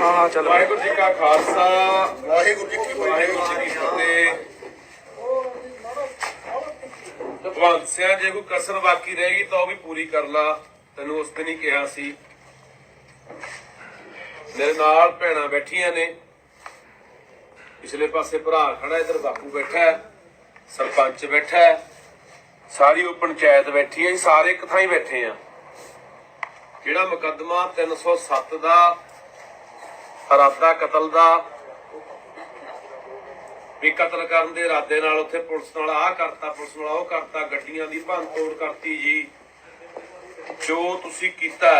ਹਾਂ ਚੱਲ। ਵਾਹਿਗੁਰੂ ਜੀ ਕਾ ਖਾਲਸਾ। ਵਾਹਿਗੁਰੂ ਜੀ ਕੀ ਵਾਹਿਗੁਰੂ ਜੀ ਕੀ ਫਤਿਹ। ਭਗਵੰਤ ਸਿਆ ਜੇ ਕੋਈ ਕਸਰ ਬਾਕੀ ਰਹੇਗੀ ਤਾਂ ਉਹ ਵੀ ਪੂਰੀ ਕਰ ਲਾ। ਤੈਨੂੰ ਉਸ ਦਿਨ ਹੀ ਕਿਹਾ ਸੀ। ਮੇਰੇ ਨਾਲ ਭੈਣਾਂ ਬੈਠੀਆਂ ਨੇ। ਪਿਛਲੇ ਪਾਸੇ ਭਰਾ ਖੜਾ ਇਧਰ ਬਾਪੂ ਬੈਠਾ ਹੈ। ਸਰਪੰਚ ਬੈਠਾ ਹੈ। ਸਾਰੀ ਉਹ ਪੰਚਾਇਤ ਬੈਠੀ ਹੈ। ਸਾਰੇ ਇੱਕ ਥਾਂ ਹੀ ਬੈਠੇ ਆ ਜਿਹੜਾ ਮੁਕੱਦਮਾ? 307 ਦਾ ਇਰਾਦਾ ਕਤਲ ਦਾ ਵੀ ਕਤਲ ਕਰਨ ਦੇ ਇਰਾਦੇ ਨਾਲ ਉੱਥੇ ਪੁਲਿਸ ਨਾਲ ਆਹ ਕਰਤਾ, ਪੁਲਿਸ ਨਾਲ ਉਹ ਕਰਤਾ, ਗੱਡੀਆਂ ਦੀ ਭੰਨ ਕਰਤੀ ਜੀ। ਜੋ ਤੁਸੀਂ ਕੀਤਾ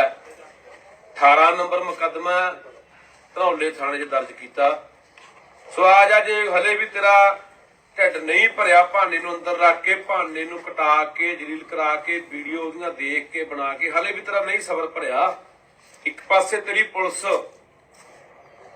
18 ਨੰਬਰ ਮੁਕੱਦਮਾ ਧਨੌਲੇ ਥਾਣੇ 'ਚ ਦਰਜ ਕੀਤਾ। ਸੋ ਆ ਜਾ ਜੇ ਹਲੇ ਵੀ ਤੇਰਾ ਢਿੱਡ ਨਹੀਂ ਭਰਿਆ ਭਾਨੇ ਨੂੰ ਅੰਦਰ ਰੱਖ ਕੇ ਭਾਨੇ ਨੂੰ ਕਟਾ ਕੇ, ਜਲੀਲ ਕਰਾ ਕੇ, ਵੀਡੀਓ ਉਹਦੀਆਂ ਦੇਖ ਕੇ, ਬਣਾ ਕੇ, ਹਲੇ ਵੀ ਤੇਰਾ ਨਹੀਂ ਸਬਰ ਭਰਿਆ। ਇੱਕ ਪਾਸੇ ਤੇਰੀ ਪੁਲਿਸ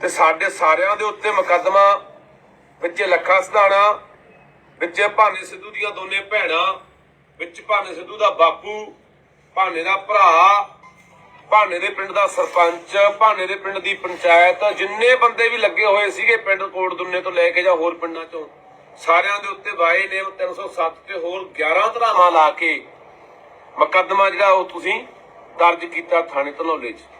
ਤੇ ਸਾਡੇ ਸਾਰਿਆਂ ਦੇ ਉੱਤੇ ਮੁਕੱਦਮਾ ਵਿੱਚ ਲੱਖਾ ਸਧਾਣਾ, ਵਿੱਚ ਭਾਨੇ ਸਿੱਧੂ ਦੀਆਂ ਦੋਨੇ ਭੈਣਾਂ, ਵਿੱਚ ਭਾਨੇ ਸਿੱਧੂ ਦਾ ਬਾਪੂ, ਭਾਨੇ ਦਾ ਭਰਾ, ਭਾਨੇ ਦੇ ਪਿੰਡ ਦਾ ਸਰਪੰਚ, ਭਾਨੇ ਦੇ ਪਿੰਡ ਦੀ ਪੰਚਾਇਤ, ਜਿੰਨੇ ਬੰਦੇ ਵੀ ਲੱਗੇ ਹੋਏ ਸੀਗੇ ਪਿੰਡ ਕੋਟ ਦੁੰਨੇ ਤੋਂ ਲੈ ਕੇ ਜਾਂ ਹੋਰ ਪਿੰਡਾਂ ਚੋਂ, ਸਾਰਿਆਂ ਦੇ ਉੱਤੇ ਵਾਏ ਨੇ 307 ਤੇ ਹੋਰ 11 ਧਰਾਵਾਂ ਲਾ ਕੇ ਮੁਕੱਦਮਾ ਜਿਹੜਾ ਉਹ ਤੁਸੀਂ ਦਰਜ ਕੀਤਾ ਥਾਣੇ ਧਨੌਲੇ 'ਚ।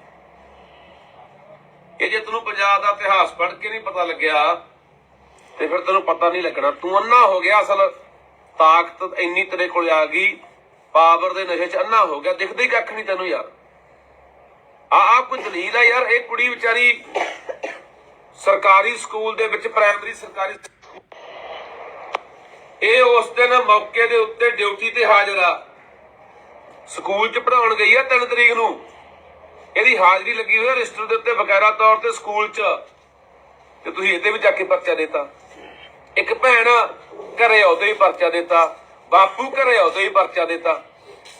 ਇਹ ਜੇ ਤੈਨੂੰ ਪੰਜਾਬ ਦਾ ਇਤਿਹਾਸ ਪੜ੍ਹ ਕੇ ਨਹੀਂ ਪਤਾ ਲੱਗਿਆ, ਤੇ ਫਿਰ ਤੈਨੂੰ ਪਤਾ ਨਹੀਂ ਲੱਗਣਾ। ਤੂੰ ਅੰਨਾ ਹੋ ਗਿਆ ਅਸਲ। ਤਾਕਤ ਇੰਨੀ ਤੇਰੇ ਕੋਲ ਆ ਗਈ, ਪਾਵਰ ਦੇ ਨਸ਼ੇ 'ਚ ਅੰਨਾ ਹੋ ਗਿਆ। ਦਿਖਦਾ ਕੱਖ ਨਹੀਂ ਤੈਨੂੰ ਯਾਰ। ਆ ਆ ਕੋਈ ਦਲੀਲ ਆ ਯਾਰ। ਇਹ ਕੁੜੀ ਵਿਚਾਰੀ ਸਰਕਾਰੀ ਸਕੂਲ ਦੇ ਵਿੱਚ, ਪ੍ਰਾਇਮਰੀ ਸਰਕਾਰੀ ਇਹ ਉਸ ਦਿਨ ਮੌਕੇ ਦੇ ਉੱਤੇ ਡਿਊਟੀ ਤੇ ਹਾਜ਼ਰ ਆ। ਸਕੂਲ 'ਚ ਪੜਾਉਣ ਗਈ ਆ 3 ਤਰੀਕ ਨੂੰ। ਇਹਦੀ ਹਾਜ਼ਰੀ ਲੱਗੀ ਹੋਈ ਹੈ ਰਜਿਸਟਰ ਦੇ ਉੱਤੇ ਬਕਾਇਦਾ ਤੌਰ ਤੇ ਸਕੂਲ 'ਚ। ਤੇ ਤੁਸੀਂ ਇਹਦੇ ਵੀ ਜਾ ਕੇ ਪਰਚਾ ਦਿੱਤਾ। ਇੱਕ ਭੈਣ ਘਰੇ ਆਉਦੇ ਹੀ ਪਰਚਾ ਦਿੱਤਾ। ਬਾਪੂ ਘਰੇ ਆਉਦੇ ਹੀ ਪਰਚਾ ਦਿੱਤਾ।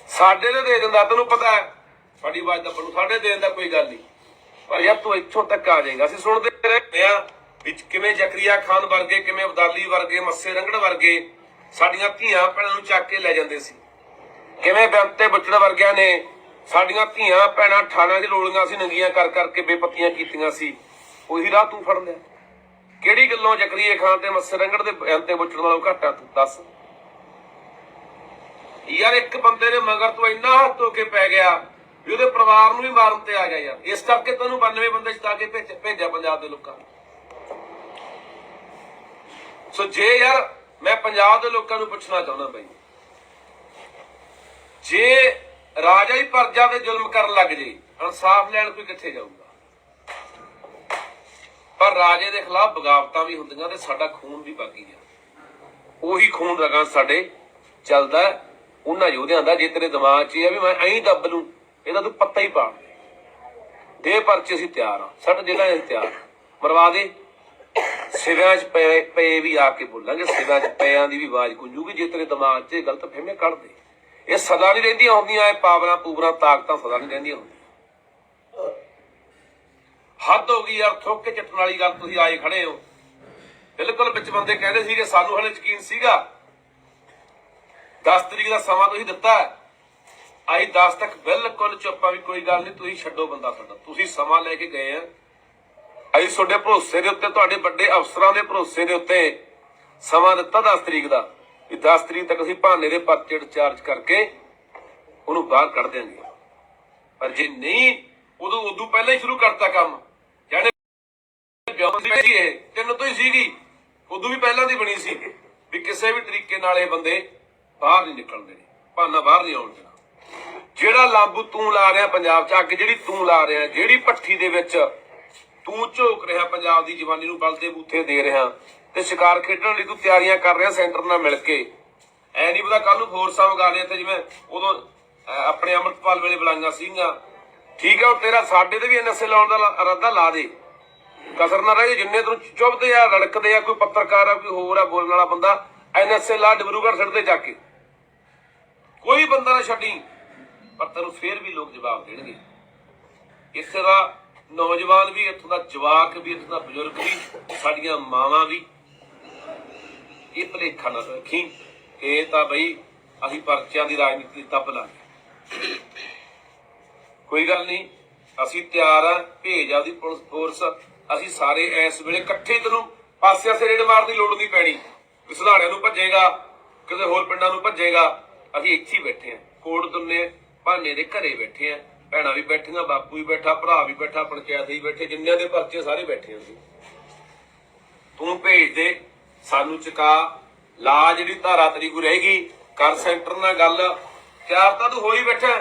ਸਾਡੇ ਦੇ ਦੇ ਦਿੰਦਾ, ਤੈਨੂੰ ਪਤਾ ਹੈ। ਸਾਡੀ ਆਵਾਜ਼ ਦਾ ਬਣੂ ਸਾਡੇ ਦੇਣ ਦਾ ਕੋਈ ਗੱਲ ਨਹੀਂ। ਪਰ ਯਾਰ ਤੂੰ ਇੱਥੋਂ ਤੱਕ ਆ ਜਾਏਗਾ। ਅਸੀਂ ਸੁਣਦੇ ਰਹੇ ਆ ਵਿੱਚ ਕਿਵੇਂ ਜ਼ਕਰੀਆ ਖਾਨ ਵਰਗੇ, ਕਿਵੇਂ ਅਬਦਾਲੀ ਵਰਗੇ, ਮੱਸੇ ਰੰਗੜ ਵਰਗੇ ਸਾਡੀਆਂ ਧੀਆਂ ਭੈਣਾਂ ਨੂੰ ਚੱਕ ਕੇ ਲੈ ਜਾਂਦੇ ਸੀ। ਕਿਵੇਂ ਬੰਤੇ ਬੁੱਚੜ ਵਰਗਿਆਂ ਨੇ ਸਾਡੀਆਂ ਧੀਆਂ, ਭੈਣਾਂ, ਠਾਣਾਂ 'ਚ ਰੋਲੀਆਂ ਸੀ, ਨੰਗੀਆਂ ਕਰ ਕਰਕੇ ਬੇਪਤੀਆਂ ਕੀਤੀਆਂ ਸੀ। ਉਹੀ ਰਾਹ ਤੂੰ ਫੜ ਲਿਆ ਕਿਹੜੀ ਗੱਲੋਂ ਜ਼ਕਰੀਆ ਖਾਨ ਤੇ ਮੱਸੇ ਰੰਗੜ ਦੇ ਬੰਤੇ ਬੁੱਚੜ ਨਾਲੋਂ ਘੱਟ ਤੂੰ? ਦੱਸ। ਯਾਰ ਇੱਕ ਬੰਦੇ ਨੇ ਮਗਰ ਤੋਂ ਇੰਨਾ ਹੱਥ ਧੋ ਕੇ ਪੈ ਗਿਆ ਵੀ ਉਹਦੇ ਪਰਿਵਾਰ ਨੂੰ ਵੀ ਮਾਰਨ ਤੇ ਆ ਗਿਆ ਯਾਰ। ਇਸ ਕਰਕੇ ਤੈਨੂੰ 92 ਬੰਦੇ ਜਿਤਾ ਕੇ ਭੇਜ- ਭੇਜਿਆ ਪੰਜਾਬ ਦੇ ਲੋਕਾਂ ਨੇ। ਸੋ ਜੇ ਯਾਰ ਮੈਂ ਪੰਜਾਬ ਦੇ ਲੋਕਾਂ ਨੂੰ ਪੁੱਛਣਾ ਚਾਹੁੰਦਾ ਬਈ, ਜੇ ਰਾਜਾ ਹੀ ਪਰਜਾ ਤੇ ਜ਼ੁਲਮ ਕਰਨ ਲੱਗ ਜੇ, ਇਨਸਾਫ ਲੈਣ ਕੋਈ ਕਿੱਥੇ ਜਾਊਗਾ ਪਰ ਰਾਜੇ ਦੇ ਖਿਲਾਫ ਬਗਾਵਤਾਂ ਵੀ ਹੁੰਦੀਆਂ ਤੇ ਸਾਡਾ ਖੂਨ ਵੀ ਬਾਕੀ ਆ ਉਹੀ ਖੂਨ ਰਗਾਂ ਸਾਡੇ ਚੱਲਦਾ, ਉਹਨਾਂ ਯੋਧਿਆਂ ਦਾ, ਜੇ ਤੇਰੇ ਦਿਮਾਗ 'ਚ ਇਹ ਵੀ ਮੈਂ ਐਂ ਦੱਬ ਲੂੰ, ਇਹਦਾ ਤੂੰ ਪੱਤਾ ਹੀ ਪਾ ਦੇ। ਪਰਚੇ ਅਸੀਂ ਤਿਆਰ ਆ ਸਾਡਾ ਜ਼ਿਲ੍ਹਾ ਅਸੀਂ ਤਿਆਰ ਆ। ਮਰਵਾ ਦੇ ਸਿਵਿਆਂ 'ਚ ਪਏ ਪਏ ਵੀ ਆ ਕੇ ਬੋਲਾਂਗੇ, ਸਿਵਿਆਂ 'ਚ ਪਿਆਂ ਦੀ ਵੀ ਆਵਾਜ਼ ਗੂੰਜੂਗੀ, ਜੇ ਤੇਰੇ ਦਿਮਾਗ 'ਚ ਗਲਤ ਫਹਿਮੀਆਂ ਕੱਢ ਦੇ ਇਹ ਸਦਾ ਨਹੀਂ ਰਹਿੰਦੀਆਂ ਹੁੰਦੀਆਂ, ਇਹ ਪਾਵਰਾਂ ਪੂਵਰਾਂ ਤਾਕਤਾਂ ਸਦਾ ਨਹੀਂ ਰਹਿੰਦੀਆਂ ਹੁੰਦੀਆਂ। ਹੱਦ ਹੋ ਗਈ ਯਾਰ, ਥੁੱਕ ਕੇ ਚੱਟਣ ਵਾਲੀ ਗੱਲ ਤੁਸੀਂ ਆਏ ਖੜੇ ਹੋ। ਬਿਲਕੁਲ ਵਿੱਚ ਬੰਦੇ ਕਹਿੰਦੇ ਸੀ ਕਿ ਸਾਨੂੰ ਹਲੇ ਯਕੀਨ ਸੀਗਾ। 10 ਤਰੀਕ ਦਾ ਸਮਾਂ ਤੁਸੀਂ ਦਿੱਤਾ ਹੈ। ਆਈ 10 ਤੱਕ ਬਿਲਕੁਲ ਚੁੱਪ ਵੀ ਕੋਈ ਗੱਲ ਨਹੀਂ, ਤੁਸੀਂ ਛੱਡੋ ਬੰਦਾ ਤੁਹਾਡਾ ਤੁਸੀਂ ਸਮਾਂ ਲੈ ਕੇ ਗਏ ਆ। ਅਸੀਂ ਤੁਹਾਡੇ ਭਰੋਸੇ ਦੇ ਉੱਤੇ, ਤੁਹਾਡੇ ਵੱਡੇ ਅਫਸਰਾਂ ਦੇ ਭਰੋਸੇ ਦੇ ਉੱਤੇ ਸਮਾਂ ਦਿੱਤਾ 10 ਤਰੀਕ ਦਾ। ਵੀ 10 ਤਰੀਕ ਤੱਕ ਅਸੀਂ ਭਾਨੇ ਦੇ ਪਰਚੇ ਚਾਰਜ ਕਰਕੇ ਉਹਨੂੰ ਬਾਹਰ ਕੱਢ ਦਿਆਂਗੇ। ਪਰ ਜੇ ਨਹੀਂ, ਉਦੋਂ ਉਦੋਂ ਪਹਿਲਾਂ ਹੀ ਸ਼ੁਰੂ ਕਰਤਾ ਕੰਮ। ਜਾਣੇ ਬਿਆਨ ਸੀ ਇਹ, ਤੈਨੂੰ ਤੋਂ ਹੀ ਸੀਗੀ। ਉਦੋਂ ਵੀ ਪਹਿਲਾਂ ਦੀ ਬਣੀ ਸੀ ਵੀ ਕਿਸੇ ਵੀ ਤਰੀਕੇ ਨਾਲ ਇਹ ਬੰਦੇ ਬਾਹਰ ਨਹੀਂ ਨਿਕਲਦੇ ਨੇ ਭਾਨਾ ਬਾਹਰ ਨਹੀਂ ਆਉਣ ਦੇਣਾ। ਜਿਹੜਾ ਲਾਂਬੂ ਤੂੰ ਲਾ ਰਿਹਾ ਪੰਜਾਬ 'ਚ, ਅੱਗ ਜਿਹੜੀ ਤੂੰ ਲਾ ਰਿਹਾ, ਜਿਹੜੀ ਭੱਠੀ ਦੇ ਵਿੱਚ ਤੂੰ ਝੋਕ ਰਿਹਾ ਪੰਜਾਬ ਦੀ ਜਵਾਨੀ ਨੂੰ ਬਲਦੇ ਬੂਥੇ ਦੇ ਰਿਹਾ ਤੇ ਸ਼ਿਕਾਰ ਖੇਡਣ ਲਈ ਤੂੰ ਤਿਆਰੀਆਂ ਕਰ ਰਿਹਾ ਸੈਂਟਰ ਨਾਲ ਮਿਲ ਕੇ। ਐ ਨਹੀਂ ਪਤਾ ਕੱਲ ਨੂੰ ਫੋਰਸਾਂ ਮੰਗਾ ਲਿਆ ਤੇ ਜਿਵੇਂ ਉਦੋਂ ਆਪਣੇ ਅਮਰਪਾਲ ਵੇਲੇ ਬੁਲਾਈਆਂ ਸੀਗੀਆਂ। ਠੀਕ ਹੈ ਉਹ ਤੇਰਾ ਸਾਡੇ ਤੇ ਵੀ ਐਨਐਸਏ ਲਾਉਣ ਦਾ ਇਰਾਦਾ ਲਾ ਦੇ। ਕਸਰ ਨਾ ਰਹੇ ਜਿੰਨੇ ਤੈਨੂੰ ਚੁੱਭਦੇ ਆ, ਰੜਕਦੇ ਆ, ਕੋਈ ਪੱਤਰਕਾਰ ਆ, ਕੋਈ ਹੋਰ ਆ, ਬੋਲਣ ਵਾਲਾ ਬੰਦਾ ਐਨਐਸਏ ਲਾ ਡਿਬਰੂਗੜ੍ਹ ਛੱਡਦੇ ਜਾ ਕੇ। ਕੋਈ ਬੰਦਾ ਨਾ ਛੱਡੀ, ਪਰ ਤੈਨੂੰ ਫੇਰ ਵੀ ਲੋਕ ਜਵਾਬ ਦੇਣਗੇ। ਇਸੇ ਦਾ ਨੌਜਵਾਨ ਵੀ, ਇੱਥੋਂ ਦਾ ਜਵਾਕ ਵੀ, ਇੱਥੋਂ ਦਾ ਬਜ਼ੁਰਗ ਵੀ, ਸਾਡੀਆਂ ਮਾਵਾਂ ਵੀ। ਇਹ ਭਲੇਖਾ ਨਾ ਰੱਖੀ, ਇਹ ਤਾਂ ਬਈ ਅਸੀਂ ਪਰਚਿਆਂ ਦੀ ਰਾਜਨੀਤੀ ਤੱਪ ਲਾ ਕੋਈ ਗੱਲ ਨਹੀਂ, ਅਸੀਂ ਤਿਆਰ ਆ, ਭੇਜ ਆਦੀ ਪੁਲਿਸ ਫੋਰਸ ਅਸੀਂ ਸਾਰੇ ਇਸ ਵੇਲੇ ਇਕੱਠੇ ਤੈਨੂੰ ਪਾਸਿਆਂ ਸੇ ਰੇਡ ਮਾਰਨ ਦੀ ਲੋੜ ਨਹੀਂ ਪੈਣੀ। ਕਿ ਨੂੰ ਭੱਜੇਗਾ, ਕਿਸੇ ਹੋਰ ਪਿੰਡਾਂ ਨੂੰ ਭੱਜੇਗਾ, ਅਸੀਂ ਇੱਥੇ ਹੀ ਬੈਠੇ ਆ। ਕੋਟ ਦੁੰਨੇ ਭਾਨੇ ਦੇ ਘਰੇ ਬੈਠੇ ਆ, ਭੈਣਾਂ ਵੀ ਬੈਠੀਆਂ, ਬਾਪੂ ਵੀ ਬੈਠਾ, ਭਰਾ ਵੀ ਬੈਠਾ, ਪੰਚਾਇਤ ਵੀ ਬੈਠੇ, ਜਿੰਨਿਆਂ ਦੇ ਪਰਚੇ ਸਾਰੇ ਬੈਠੇ ਆ ਅਸੀਂ। ਤੂੰ ਭੇਜ ਦੇ ਸਾਨੂੰ ਚੁਕਾ, ਲਾ ਜਿਹੜੀ ਧਾਰਾ ਤੇਰੀ ਕੋ ਰਹੇਗੀ ਕਰ ਸੈਂਟਰ ਨਾਲ ਗੱਲ। ਤਿਆਰ ਤਾਂ ਤੂੰ ਹੋ ਹੀ ਬੈਠਾ।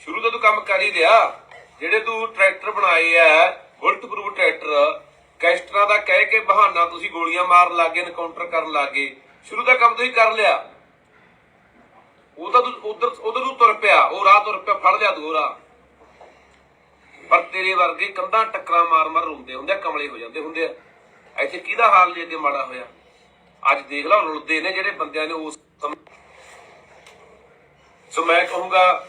ਸ਼ੁਰੂ ਤੋਂ ਤੂੰ ਕੰਮ ਕਰ ਹੀ ਲਿਆ ਜਿਹੜੇ ਤੂੰ ਟਰੈਕਟਰ ਬਣਾਏ ਆ ਬੁਲਟ ਪ੍ਰੂਫ ਟਰੈਕਟਰ ਕੈਸਟਰਾਂ ਦਾ ਕਹਿ ਕੇ ਬਹਾਨਾ ਤੁਸੀਂ ਗੋਲੀਆਂ ਮਾਰਨ ਲੱਗੇ ਐਨਕਾਊਂਟਰ ਕਰਨ ਲੱਗੇ ਸ਼ੁਰੂ ਦਾ ਕੰਮ ਤੁਸੀਂ ਕਰ ਲਿਆ। ਉਹ ਤਾਂ ਤੂੰ ਉਧਰ ਉਧਰ ਨੂੰ ਤੁਰ ਪਿਆ, ਉਹ ਰਾਹ ਤੁਰ ਪਿਆ, ਫੜ ਲਿਆ ਤੂੰ ਰਾਹ। ਪਰ ਤੇਰੇ ਵਰਗੇ ਕੰਧਾਂ ਟੱਕਰਾਂ ਮਾਰ ਮਾਰ ਰੋਂਦੇ ਹੁੰਦੇ ਕਮਲੇ ਹੋ ਜਾਂਦੇ ਹੁੰਦੇ ਆ। ਇੱਥੇ ਕਿਹਦਾ ਹਾਲ ਜੇ ਅੱਗੇ ਮਾੜਾ ਹੋਇਆ? ਅੱਜ ਦੇਖ ਲਓ ਰੁਲਦੇ ਨੇ ਜਿਹੜੇ ਬੰਦਿਆਂ ਨੇ ਉਸ ਸੋ ਮੈਂ ਕਹੂੰਗਾ,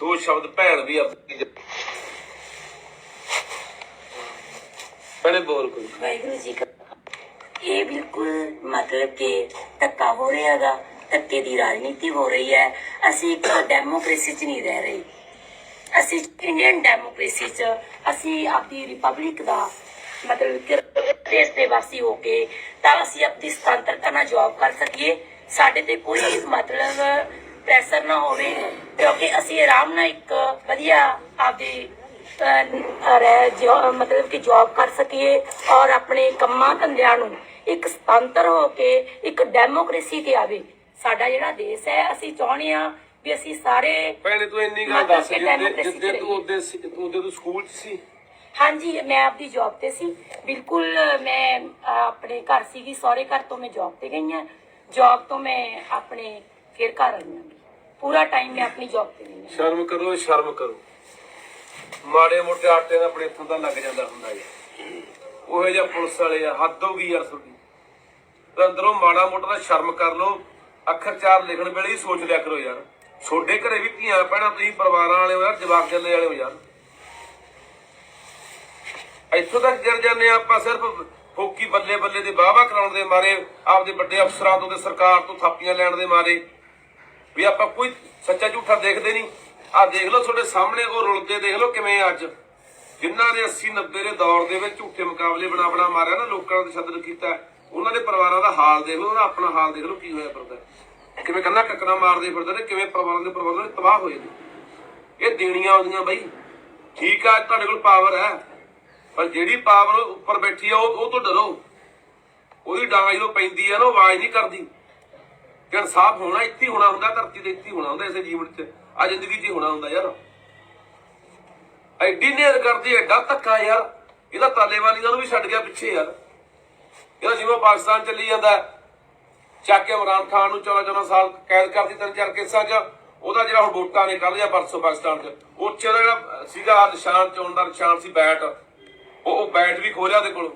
ਦੋ ਸ਼ਬਦ ਭੈਣ ਵੀ ਆਪਣੀ ਬੜੇ ਬੋਲ ਕੋਈ। ਵਾਹਿਗੁਰੂ ਜੀ ਕਾ ਇਹ ਬਿਲਕੁਲ ਮਤਲਬ ਕਿ ਧੱਕਾ ਹੋ ਰਿਹਾ ਹੈਗਾ, ਧੱਕੇ ਦੀ ਰਾਜਨੀਤੀ ਹੋ ਰਹੀ ਹੈ। ਅਸੀਂ ਇੱਕ ਡੈਮੋਕ੍ਰੇਸੀ 'ਚ ਨਹੀਂ ਰਹਿ ਰਹੇ। ਅਸੀਂ ਇੰਡੀਅਨ ਡੈਮੋਕ੍ਰੇਸੀ 'ਚ, ਅਸੀਂ ਆਪਣੀ ਰਿਪਬਲਿਕ ਦਾ ਮਤਲਬ ਕਿ ਦੇਸ਼ ਦੇ ਵਾਸੀ ਹੋ ਕੇ ਤਾਂ ਅਸੀਂ ਆਪਣੀ ਸੁਤੰਤਰਤਾ ਨਾਲ ਜੌਬ ਕਰ ਸਕੀਏ। ਸਾਡੇ ਤੇ ਕੋਈ ਮਤਲਬ ਪ੍ਰੈਸ਼ਰ ਨਾ ਹੋਵੇ ਕਿਉਂਕਿ ਅਸੀਂ ਆਰਾਮ ਨਾਲ ਇੱਕ ਵਧੀਆ ਆਪਦੀ ਮਤਲਬ ਕਿ ਜੌਬ ਕਰ ਸਕੀਏ ਔਰ ਆਪਣੇ ਕੰਮਾਂ ਧੰਦਿਆਂ ਨੂੰ ਇੱਕ ਸੁਤੰਤਰ ਹੋ ਕੇ ਇੱਕ ਡੈਮੋਕ੍ਰੇਸੀ ਤੇ ਆਵੇ। ਸਾਡਾ ਜਿਹੜਾ ਦੇਸ਼ ਹੈ ਅਸੀਂ ਚਾਹੁੰਦੇ ਆ ਵੀ ਅਸੀਂ ਸਾਰੇ ਭੈਣੇ ਤੂੰ ਇੰਨੀ ਗੱਲ ਦੱਸ ਜਿੱਦੇ ਤੂੰ ਉਹਦੇ ਤੂੰ ਸਕੂਲ 'ਚ ਸੀ? ਹਾਂਜੀ, ਮੈਂ ਆਪਦੀ ਜੌਬ ਤੇ ਸੀ। ਬਿਲਕੁਲ ਮੈਂ ਆਪਣੇ ਘਰ ਸੀਗੀ, ਸਹੁਰੇ ਘਰ ਤੋਂ ਮੈਂ ਜੌਬ ਤੇ ਗਈ ਹਾਂ। ਜੌਬ ਤੋਂ ਮੈਂ ਆਪਣੇ ਫਿਰ ਘਰ ਆਈ ਹਾਂ। ਪੂਰਾ ਟਾਈਮ ਮੈਂ ਆਪਣੀ ਜੌਬ ਤੇ ਗਈ ਸ਼ਰਮ ਕਰੋ ਸ਼ਰਮ ਕਰੋ। ਮਾੜੇ ਮੋਟੇ ਆਟੇ ਦਾ ਆਪਣੇ ਦਾ ਲੱਗ ਜਾਂਦਾ ਹੁੰਦਾ ਹੈ ਉਹੋ ਜਿਹਾ ਪੁਲਿਸ ਵਾਲੇ ਆ, ਹੱਦ ਹੋ ਗਈ ਯਾਰ ਤੁਹਾਡੀ। ਤੇ ਅੰਦਰੋਂ ਮਾੜਾ ਮੋਟਾ ਦਾ ਸ਼ਰਮ ਕਰ ਲਓ। ਅੱਖਰ ਚਾਰ ਲਿਖਣ ਵੇਲੇ ਹੀ ਸੋਚ ਲਿਆ ਕਰੋ ਯਾਰ। ਛੋਡੇ ਘਰੇ ਵੀ ਧੀਆਂ ਪੈਣਾ ਤੁਸੀਂ ਪਰਿਵਾਰਾਂ ਵਾਲੇ ਹੋ ਯਾਰ, ਜਵਾਕ ਚੱਲੇ ਵਾਲੇ ਹੋ ਯਾਰ। ਇੱਥੋਂ ਤੱਕ ਜਰ ਜਾਂਦੇ ਹਾਂ ਆਪਾਂ ਸਿਰਫ ਫੋਕੀ ਬੱਲੇ ਬੱਲੇ ਦੇ ਵਾਹਵਾ ਕਰਾਉਣ ਦੇ ਮਾਰੇ, ਆਪਦੇ ਵੱਡੇ ਅਫਸਰਾਂ ਤੋਂ ਤੇ ਸਰਕਾਰ ਤੋਂ ਥਾਪੀਆਂ ਲੈਣ ਦੇ ਮਾਰੇ। ਵੀ ਆਪਾਂ ਕੋਈ ਸੱਚਾ ਝੂਠਾ ਦੇਖਦੇ ਨਹੀਂ। ਆ ਦੇਖ ਲਓ ਤੁਹਾਡੇ ਸਾਹਮਣੇ ਉਹ ਰੁਲਦੇ, ਦੇਖ ਲਓ ਕਿਵੇਂ ਅੱਜ। ਜਿਨ੍ਹਾਂ ਨੇ 80 90 ਦੇ ਦੌਰ ਦੇ ਵਿੱਚ ਝੂਠੇ ਮੁਕਾਬਲੇ ਬਣਾ ਬਣਾ ਮਾਰਿਆ ਨਾ, ਲੋਕਾਂ ਦਾ ਤਸ਼ੱਦਦ ਕੀਤਾ। ਉਹਨਾਂ ਦੇ ਪਰਿਵਾਰਾਂ ਦਾ ਹਾਲ ਦੇਖ ਲਓ ਉਹਦਾ ਆਪਣਾ ਹਾਲ ਦੇਖ ਲਓ, ਕੀ ਹੋਇਆ ਫਿਰਦਾ। ਕਿਵੇਂ ਕੰਨਾ ਟੱਕਰਾਂ ਮਾਰਦੇ ਫਿਰਦੇ ਨੇ, ਕਿਵੇਂ ਪਰਿਵਾਰਾਂ ਦੇ ਪਰਿਵਾਰਾਂ ਦੇ ਤਬਾਹ ਹੋਏ ਨੇ। ਇਹ ਦੇਣੀਆਂ ਆਉਂਦੀਆਂ ਬਈ। ਠੀਕ ਆ ਤੁਹਾਡੇ ਕੋਲ ਪਾਵਰ ਹੈ। ਪਰ ਜਿਹੜੀ ਪਾਵਰ ਉੱਪਰ ਬੈਠੀ ਆ, ਉਹ ਉਹ ਤੋਂ ਡਰੋ। ਉਹਦੀ ਡਾਂਗ ਜਦੋਂ ਪੈਂਦੀ ਆ ਨਾ ਆਵਾਜ਼ ਨਹੀਂ ਕਰਦੀ। ਕਿ ਇਨਸਾਫ ਹੋਣਾ, ਇੱਥੇ ਹੋਣਾ ਹੁੰਦਾ, ਧਰਤੀ ਤੇ ਇੱਥੇ ਹੋਣਾ ਹੁੰਦਾ, ਇਸੇ ਜੀਵਨ 'ਚ। ਆ ਜ਼ਿੰਦਗੀ 'ਚ ਹੋਣਾ ਹੁੰਦਾ ਯਾਰ। ਐਡੀ ਨੇਰ ਕਰਦੀ, ਐਡਾ ਧੱਕਾ ਯਾਰ। ਇਹਦਾ ਤਾਲੇਬਾਨੀਆਂ ਨੂੰ ਵੀ ਛੱਡ ਗਿਆ ਪਿੱਛੇ ਯਾਰ। ਇਹਦਾ ਜਿਵੇਂ ਪਾਕਿਸਤਾਨ ਚੱਲੀ ਜਾਂਦਾ ਚੱਕ ਕੇ ਇਮਰਾਨ ਖਾਨ ਨੂੰ 14 14 ਸਾਲ ਕੈਦ ਕਰਦੀ ਤਿੰਨ ਚਾਰ ਕੇਸਾਂ 'ਚ। ਉਹਦਾ ਜਿਹੜਾ ਹੁਣ ਵੋਟਾਂ ਨੇ ਕੱਢ ਲਿਆ ਪਰਸੋਂ ਪਾਕਿਸਤਾਨ 'ਚ। ਉੱਥੇ 'ਚ ਜਿਹੜਾ ਸੀਗਾ ਨਿਸ਼ਾਨ ਚੋਣ ਦਾ ਨਿਸ਼ਾਨ ਸੀ ਬੈਟ। ਉਹ ਉਹ ਬੈਟ ਵੀ ਖੋਲਿਆ ਉਹਦੇ ਕੋਲ।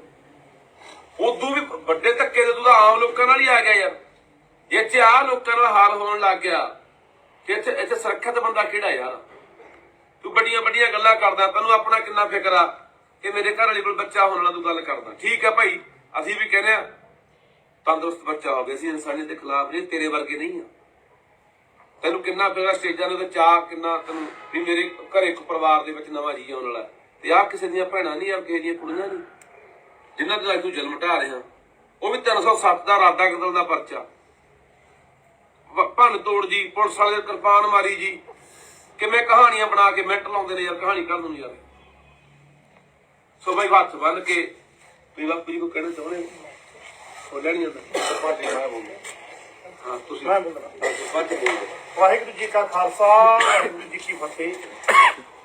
ਉਦੋਂ ਵੀ ਵੱਡੇ ਧੱਕੇ ਦੇ ਤੂੰ ਤਾਂ ਆਮ ਲੋਕਾਂ ਨਾਲ ਹੀ ਆ ਗਿਆ ਯਾਰ। ਜੇ ਚ ਆ ਲੋਕਾਂ ਨਾਲ ਹਾਲ ਹੋਣ ਲੱਗ ਗਿਆ ਕਿ ਇੱਥੇ ਇੱਥੇ ਸੁਰੱਖਿਅਤ ਬੰਦਾ ਕਿਹੜਾ ਯਾਰ? ਤੂੰ ਵੱਡੀਆਂ ਵੱਡੀਆਂ ਗੱਲਾਂ ਕਰਦਾ, ਤੈਨੂੰ ਆਪਣਾ ਕਿੰਨਾ ਫਿਕਰ ਆ ਕਿ ਮੇਰੇ ਘਰ ਵਾਲੇ ਕੋਲ ਬੱਚਾ ਹੋਣ ਵਾਲਾ ਤੂੰ ਗੱਲ ਕਰਦਾ। ਠੀਕ ਹੈ ਭਾਈ, ਅਸੀਂ ਵੀ ਕਹਿੰਦੇ ਆ, ਤੰਦਰੁਸਤ ਬੱਚਾ ਹੋਵੇ ਅਸੀਂ ਇਨਸਾਨੀਅਤ ਦੇ ਖਿਲਾਫ ਨਹੀਂ, ਤੇਰੇ ਵਰਗੇ ਨਹੀਂ ਆ। ਤੈਨੂੰ ਕਿੰਨਾ ਫਿਕਰ ਸਟੇਜਾਂ ਦੇ ਉੱਤੇ ਚਾਹ ਕਿੰਨਾ ਤੈਨੂੰ ਵੀ ਮੇਰੇ ਘਰੇ ਇੱਕ ਪਰਿਵਾਰ ਦੇ ਵਿੱਚ ਨਵਾਂ ਜੀ ਆਉਣ ਵਾਲਾ ਤੇ ਆਹ ਕਿਸੇ ਦੀਆਂ ਭੈਣਾਂ ਨਹੀਂ ਆ ਕਿਸੇ ਦੀਆਂ ਕੁੜੀਆਂ ਨਹੀਂ। ਜਿਨ੍ਹਾਂ ਦੇ ਤੂੰ ਜਨਮ ਢਾ ਰਿਹਾ। ਉਹ ਵੀ 307 ਦਾ ਰਾਦਾ ਕਤਲ ਦਾ ਪਰਚਾ। ਭੰਨ ਤੋੜ ਜੀ ਪੁਲਿਸ ਵਾਲੇ ਦੇ ਕਿਰਪਾਨ ਮਾਰੀ ਜੀ। ਕਿਵੇਂ ਕਹਾਣੀਆਂ ਬਣਾ ਕੇ ਮਿੰਟ ਲਾਉਂਦੇ ਨੇ ਯਾਰ ਕਹਾਣੀ ਕਰ ਨੂੰ ਯਾਰ। ਸੋ ਬਈ ਹੱਥ ਬੰਨ ਕੇ ਵੀ ਬਾਪੂ ਜੀ ਕੋ ਕਹਿਣਾ ਚਾਹੁੰਦੇ ਹੋ? ਨਹੀਂ ਜਾਂਦਾ ਸਰਪੰਚ ਮੈਂ ਬੋਲਿਆ ਹਾਂ ਤੁਸੀਂ। ਮੈਂ ਬੋਲਣਾ ਸਰਪੰਚ ਬੋਲੋ ਵਾਹਿਗੁਰੂ ਜੀ ਕਾ ਖਾਲਸਾ ਵਾਹਿਗੁਰੂ ਜੀ ਕੀ ਫਤਿਹ।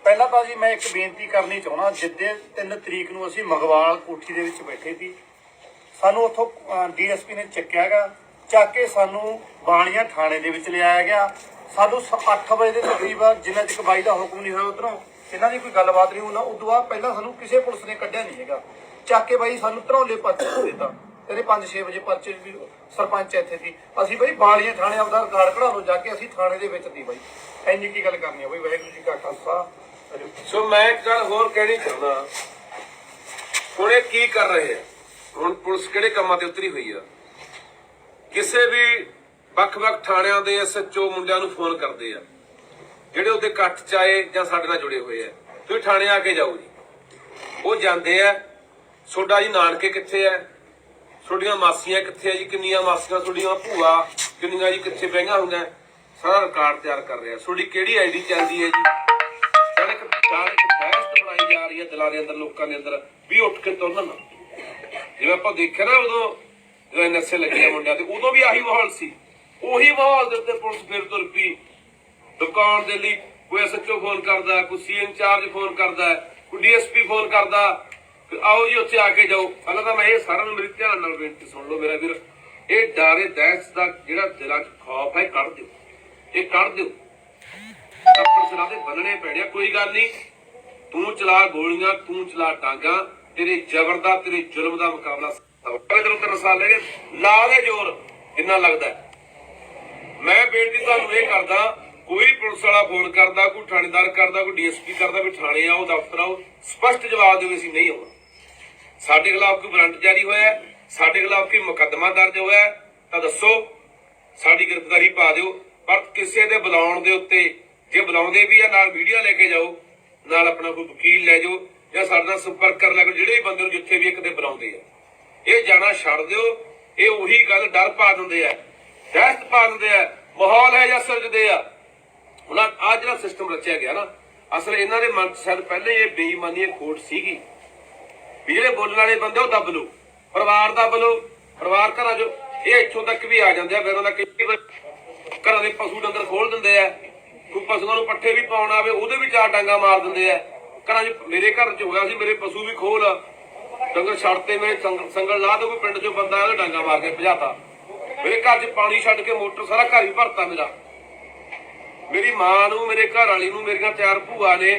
ਪਹਿਲਾਂ ਤਾਂ ਜੀ ਮੈਂ ਇੱਕ ਬੇਨਤੀ ਕਰਨੀ ਚਾਹਣਾ ਜਿੱਦੇ 3 ਤਰੀਕ ਨੂੰ ਅਸੀਂ ਮਗਵਾਲ ਕੋਠੀ ਦੇ ਵਿੱਚ ਬੈਠੇ ਸੀ, ਸਾਨੂੰ ਉੱਥੋਂ ਡੀਐਸਪੀ ਨੇ ਚੱਕਿਆਗਾ ਚੱਕ ਕੇ ਸਾਨੂੰ ਬਾਣੀਆਂ ਥਾਣੇ ਦੇ ਵਿੱਚ ਲਿਆਇਆ ਗਿਆ। ਸਾਨੂੰ 8 ਵਜੇ ਦੇ ਤਕਰੀਬਨ ਜਿੰਨਾ ਚਿਰ ਬਾਈ ਦਾ ਹੁਕਮ ਨਹੀਂ ਹੋਇਆ ਉਧਰੋਂ ਇਹਨਾਂ ਦੀ ਕੋਈ ਗੱਲਬਾਤ ਨਹੀਂ ਹੋਣਾ ਉਦੋਂ ਬਾਅਦ ਪਹਿਲਾਂ ਸਾਨੂੰ ਕਿਸੇ ਪੁਲਿਸ ਨੇ ਕੱਢਿਆ ਨਹੀਂ ਹੈਗਾ। ਚੱਕ ਕੇ ਬਾਈ ਸਾਨੂੰ ਧਰੌਲੇ ਪਰਚੇ ਦੇ ਦਿੱਤਾ। ਤੇਰੇ 5-6 ਵਜੇ ਪਰਚੇ ਵੀ ਸਰਪੰਚ ਇੱਥੇ ਸੀ। ਅਸੀਂ ਬਾਈ ਬਾਣੀਆਂ ਥਾਣੇ ਆਪਦਾ ਰਿਕਾਰਡ ਕਢਾ ਲਓ, ਜਾ ਕੇ ਅਸੀਂ ਥਾਣੇ ਦੇ ਵਿੱਚ ਦੀ ਬਾਈ। ਇੰਨੀ ਕੀ ਗੱਲ ਕਰਨੀ ਆ ਬਾਈ, ਵਾਹਿਗੁਰੂ ਜੀ ਕਾ ਖਾਲਸਾ। ਸੋ ਮੈਂ ਇੱਕ ਗੱਲ ਹੋਰ ਕਹਿਣੀ ਚਾਹੁੰਦਾ। ਹੁਣ ਇਹ ਕੀ ਕਰ ਰਹੇ ਆ? ਹੁਣ ਪੁਲਿਸ ਕਿਹੜੇ ਕੰਮਾਂ ਤੇ ਉਤਰੀ ਹੋਈ ਆ? ਕਿਸੇ ਵੀ ਵੱਖ-ਵੱਖ ਥਾਣਿਆਂ ਦੇ ਐਸਐਚਓ ਮੁੰਡਿਆਂ ਨੂੰ ਫੋਨ ਕਰਦੇ ਆ। ਜਿਹੜੇ ਉਹਦੇ ਇਕੱਠ ਚ ਆਏ ਜਾਂ ਸਾਡੇ ਨਾਲ ਜੁੜੇ ਹੋਏ ਆ। ਤੁਸੀਂ ਥਾਣੇ ਆ ਕੇ ਜਾਓ ਜੀ। ਉਹ ਜਾਂਦੇ ਆ। ਤੁਹਾਡਾ ਜੀ ਨਾਨਕੇ ਕਿੱਥੇ ਆ? ਤੁਹਾਡੀਆਂ ਮਾਸੀਆਂ ਕਿੱਥੇ ਆ ਜੀ? ਕਿੰਨੀਆਂ ਮਾਸੀਆਂ ਤੁਹਾਡੀਆਂ ਭੂਆ? ਕਿੰਨੀਆਂ ਜੀ ਕਿੱਥੇ ਬਹਿਆਂ ਹੁੰਦੀਆਂ? ਸਾਰਾ ਰਿਕਾਰਡ ਤਿਆਰ ਕਰ ਰਿਹਾ। ਤੁਹਾਡੀ ਕਿਹੜੀ ਆਈਡੀ ਚੱਲਦੀ ਹੈ ਜੀ? ਜਾਣੇ ਕਿ ਜਾਣੇ ਕਿ ਬਹਿਸ ਬਣਾਈ ਜਾ ਰਹੀ ਹੈ ਦਿਲਾਂ ਦੇ ਅੰਦਰ, ਲੋਕਾਂ ਦੇ ਅੰਦਰ। ਵੀ ਉੱਠ ਕੇ ਤੁਰਨ ਨਾ। ਜਿਵੇਂ ਆਪਾਂ ਦੇਖਿਆ ਨਾ ਉਦੋਂ, ਜਦੋਂ ਐਨਐਸਏ ਲੱਗਿਆ ਮੁੰਡਿਆਂ ਤੇ, ਉਦੋਂ ਵੀ ਆਹੀ ਮਾਹੌਲ ਸੀ। ਉਹੀ ਮਾਹੌਲ ਦੇ ਉੱਤੇ ਪੁਲਿਸ ਫਿਰ ਤੁਰ ਪਈ। ਦੁਕਾਨ ਦੇ ਲਈ ਕੋਈ ਐਸਐਚਓ ਫੋਨ ਕਰਦਾ, ਕੋਈ ਸੀ ਇੰਚਾਰਜ ਫੋਨ ਕਰਦਾ, ਕੋਈ ਡੀਐਸਪੀ ਫੋਨ ਕਰਦਾ। ਆਓ ਜੀ, ਉੱਥੇ ਆ ਕੇ ਜਾਓ। ਪਹਿਲਾਂ ਤਾਂ ਮੈਂ ਇਹ ਸਾਰਿਆਂ ਨੂੰ ਮੇਰੀ ਧਿਆਨ ਨਾਲ ਬੇਨਤੀ ਸੁਣ ਲਓ ਮੇਰਾ ਵੀਰ। ਇਹ ਡਾਰੇ ਦਹਿਸ਼ਤ ਦਾ ਜਿਹੜਾ ਦਿਲਾਂ 'ਚ ਖੌਫ ਹੈ ਕੱਢ ਦਿਓ। ਇਹ ਕੱਢ ਦਿਓ। ਕੱਪੜ ਸਿਰਾਂ ਤੇ ਬੰਨਣੇ ਪੈਣੇ ਕੋਈ ਗੱਲ ਨਹੀਂ। ਤੂੰ ਚਲਾ ਗੋਲੀਆਂ, ਤੂੰ ਚਲਾ ਟਾਂਗਾ, ਤੇਰੇ ਜ਼ਬਰ ਦਾ, ਤੇਰੇ ਜ਼ੁਲਮ ਦਾ ਮੁਕਾਬਲਾ ਸਾਰੇ ਤੈਨੂੰ ਤਿੰਨ ਸਾਲ ਲੈ ਲਾ ਦੇ ਜ਼ੋਰ ਜਿੰਨਾ ਲੱਗਦਾ ਮੈਂ ਬੇਨਤੀ ਤੁਹਾਨੂੰ ਇਹ ਕਰਦਾ, ਕੋਈ ਪੁਲਿਸ ਵਾਲਾ ਫੋਨ ਕਰਦਾ, ਕੋਈ ਥਾਣੇਦਾਰ ਕਰਦਾ, ਕੋਈ ਡੀਐਸਪੀ ਕਰਦਾ, ਵੀ ਥਾਣੇ ਆਓ, ਦਫ਼ਤਰ ਆਓ, ਸਪਸ਼ਟ ਜਵਾਬ ਦਿਓ ਅਸੀਂ ਨਹੀਂ ਆਉਣਾ। ਸਾਡੇ ਖਿਲਾਫ ਕੋਈ ਵਾਰੰਟ ਜਾਰੀ ਹੋਇਆ, ਸਾਡੇ ਖਿਲਾਫ ਕੋਈ ਮੁਕੱਦਮਾ ਦਰਜ ਹੋਇਆ, ਤਾਂ ਦੱਸੋ, ਸਾਡੀ ਗ੍ਰਿਫਤਾਰੀ ਪਾ ਦਿਓ, ਪਰ ਕਿਸੇ ਦੇ ਬੁਲਾਉਣ ਦੇ ਉੱਤੇ ਜੇ ਬੁਲਾਉਂਦੇ ਵੀ ਆ, ਨਾਲ ਮੀਡੀਆ ਲੈ ਕੇ ਜਾਓ, ਨਾਲ ਆਪਣਾ ਕੋਈ ਵਕੀਲ ਲੈ ਜਾਓ, ਜਾਂ ਸਾਡੇ ਨਾਲ ਸੰਪਰਕ ਕਰ ਲਿਆ ਕਰੋ ਜਿਹੜੇ ਬੰਦੇ ਨੂੰ ਜਿੱਥੇ ਵੀ ਇੱਕ ਦੇ ਬੁਲਾਉਂਦੇ ਆ। ਇਹ ਜਾਣਾ ਛੱਡ ਦਿਓ, ਇਹ ਉਹੀ ਗੱਲ ਡਰ ਪਾ ਦਿੰਦੇ ਆ, ਦਹਿਸ਼ਤ ਪਾ ਦਿੰਦੇ ਆ, ਮਾਹੌਲ ਹੈ ਜਾਂ ਸਿਰਜਦੇ ਆ। ਹੁਣ ਆ ਜਿਹੜਾ ਸਿਸਟਮ ਰਚਿਆ ਗਿਆ ਨਾ, ਅਸਲ ਇਹਨਾਂ ਦੇ ਮਨ 'ਚ ਸ਼ਾਇਦ ਪਹਿਲੇ ਇਹ ਬੇਈਮਾਨੀ ਇਹ ਖੋਟ ਸੀਗੀ। ਵੀ ਜਿਹੜੇ ਬੋਲਣ ਵਾਲੇ ਬੰਦੇ ਉਹ ਦੱਬ ਲਓ, ਪਰਿਵਾਰ ਦੱਬ ਲਓ, ਪਰਿਵਾਰ ਘਰਾਂ ਜੋ ਇਹ ਇੱਥੋਂ ਤੱਕ ਵੀ ਆ ਜਾਂਦੇ ਆ, ਫਿਰ ਉਹਨਾਂ ਕਈ ਘਰਾਂ ਦੇ ਪਸ਼ੂ ਡੰਗਰ ਖੋਲ ਦਿੰਦੇ ਆ। ਕੋਈ ਪਸ਼ੂਆਂ ਨੂੰ ਪੱਠੇ ਵੀ ਪਾਉਣ ਆਵੇ, ਉਹਦੇ ਵੀ ਚਾਰ ਡਾਂਗਾ ਮਾਰ ਦਿੰਦੇ ਆ। ਘਰਾਂ 'ਚ ਮੇਰੇ ਘਰ 'ਚ ਹੋਇਆ ਸੀ, ਮੇਰੇ ਪਸ਼ੂ ਵੀ ਖੋਲ। ਡੰਗਰ ਛੱਡਤੇ ਮੇਰੇ ਸੰਗਲ ਲਾ ਦੇ ਕੋਈ ਪਿੰਡ 'ਚੋਂ ਬੰਦਾ ਉਹਦੇ ਡਾਂਗਾ ਮਾਰ ਕੇ ਭਜਾਤਾ। ਮੇਰੇ ਘਰ 'ਚ ਪਾਣੀ ਛੱਡ ਕੇ ਮੋਟਰ ਸਾਰਾ ਘਰ ਹੀ ਭਰਤਾ ਮੇਰਾ। ਮੇਰੀ ਮਾਂ ਨੂੰ, ਮੇਰੇ ਘਰ ਵਾਲੀ ਨੂੰ, ਮੇਰੀਆਂ ਚਾਰ ਭੂਆ ਨੇ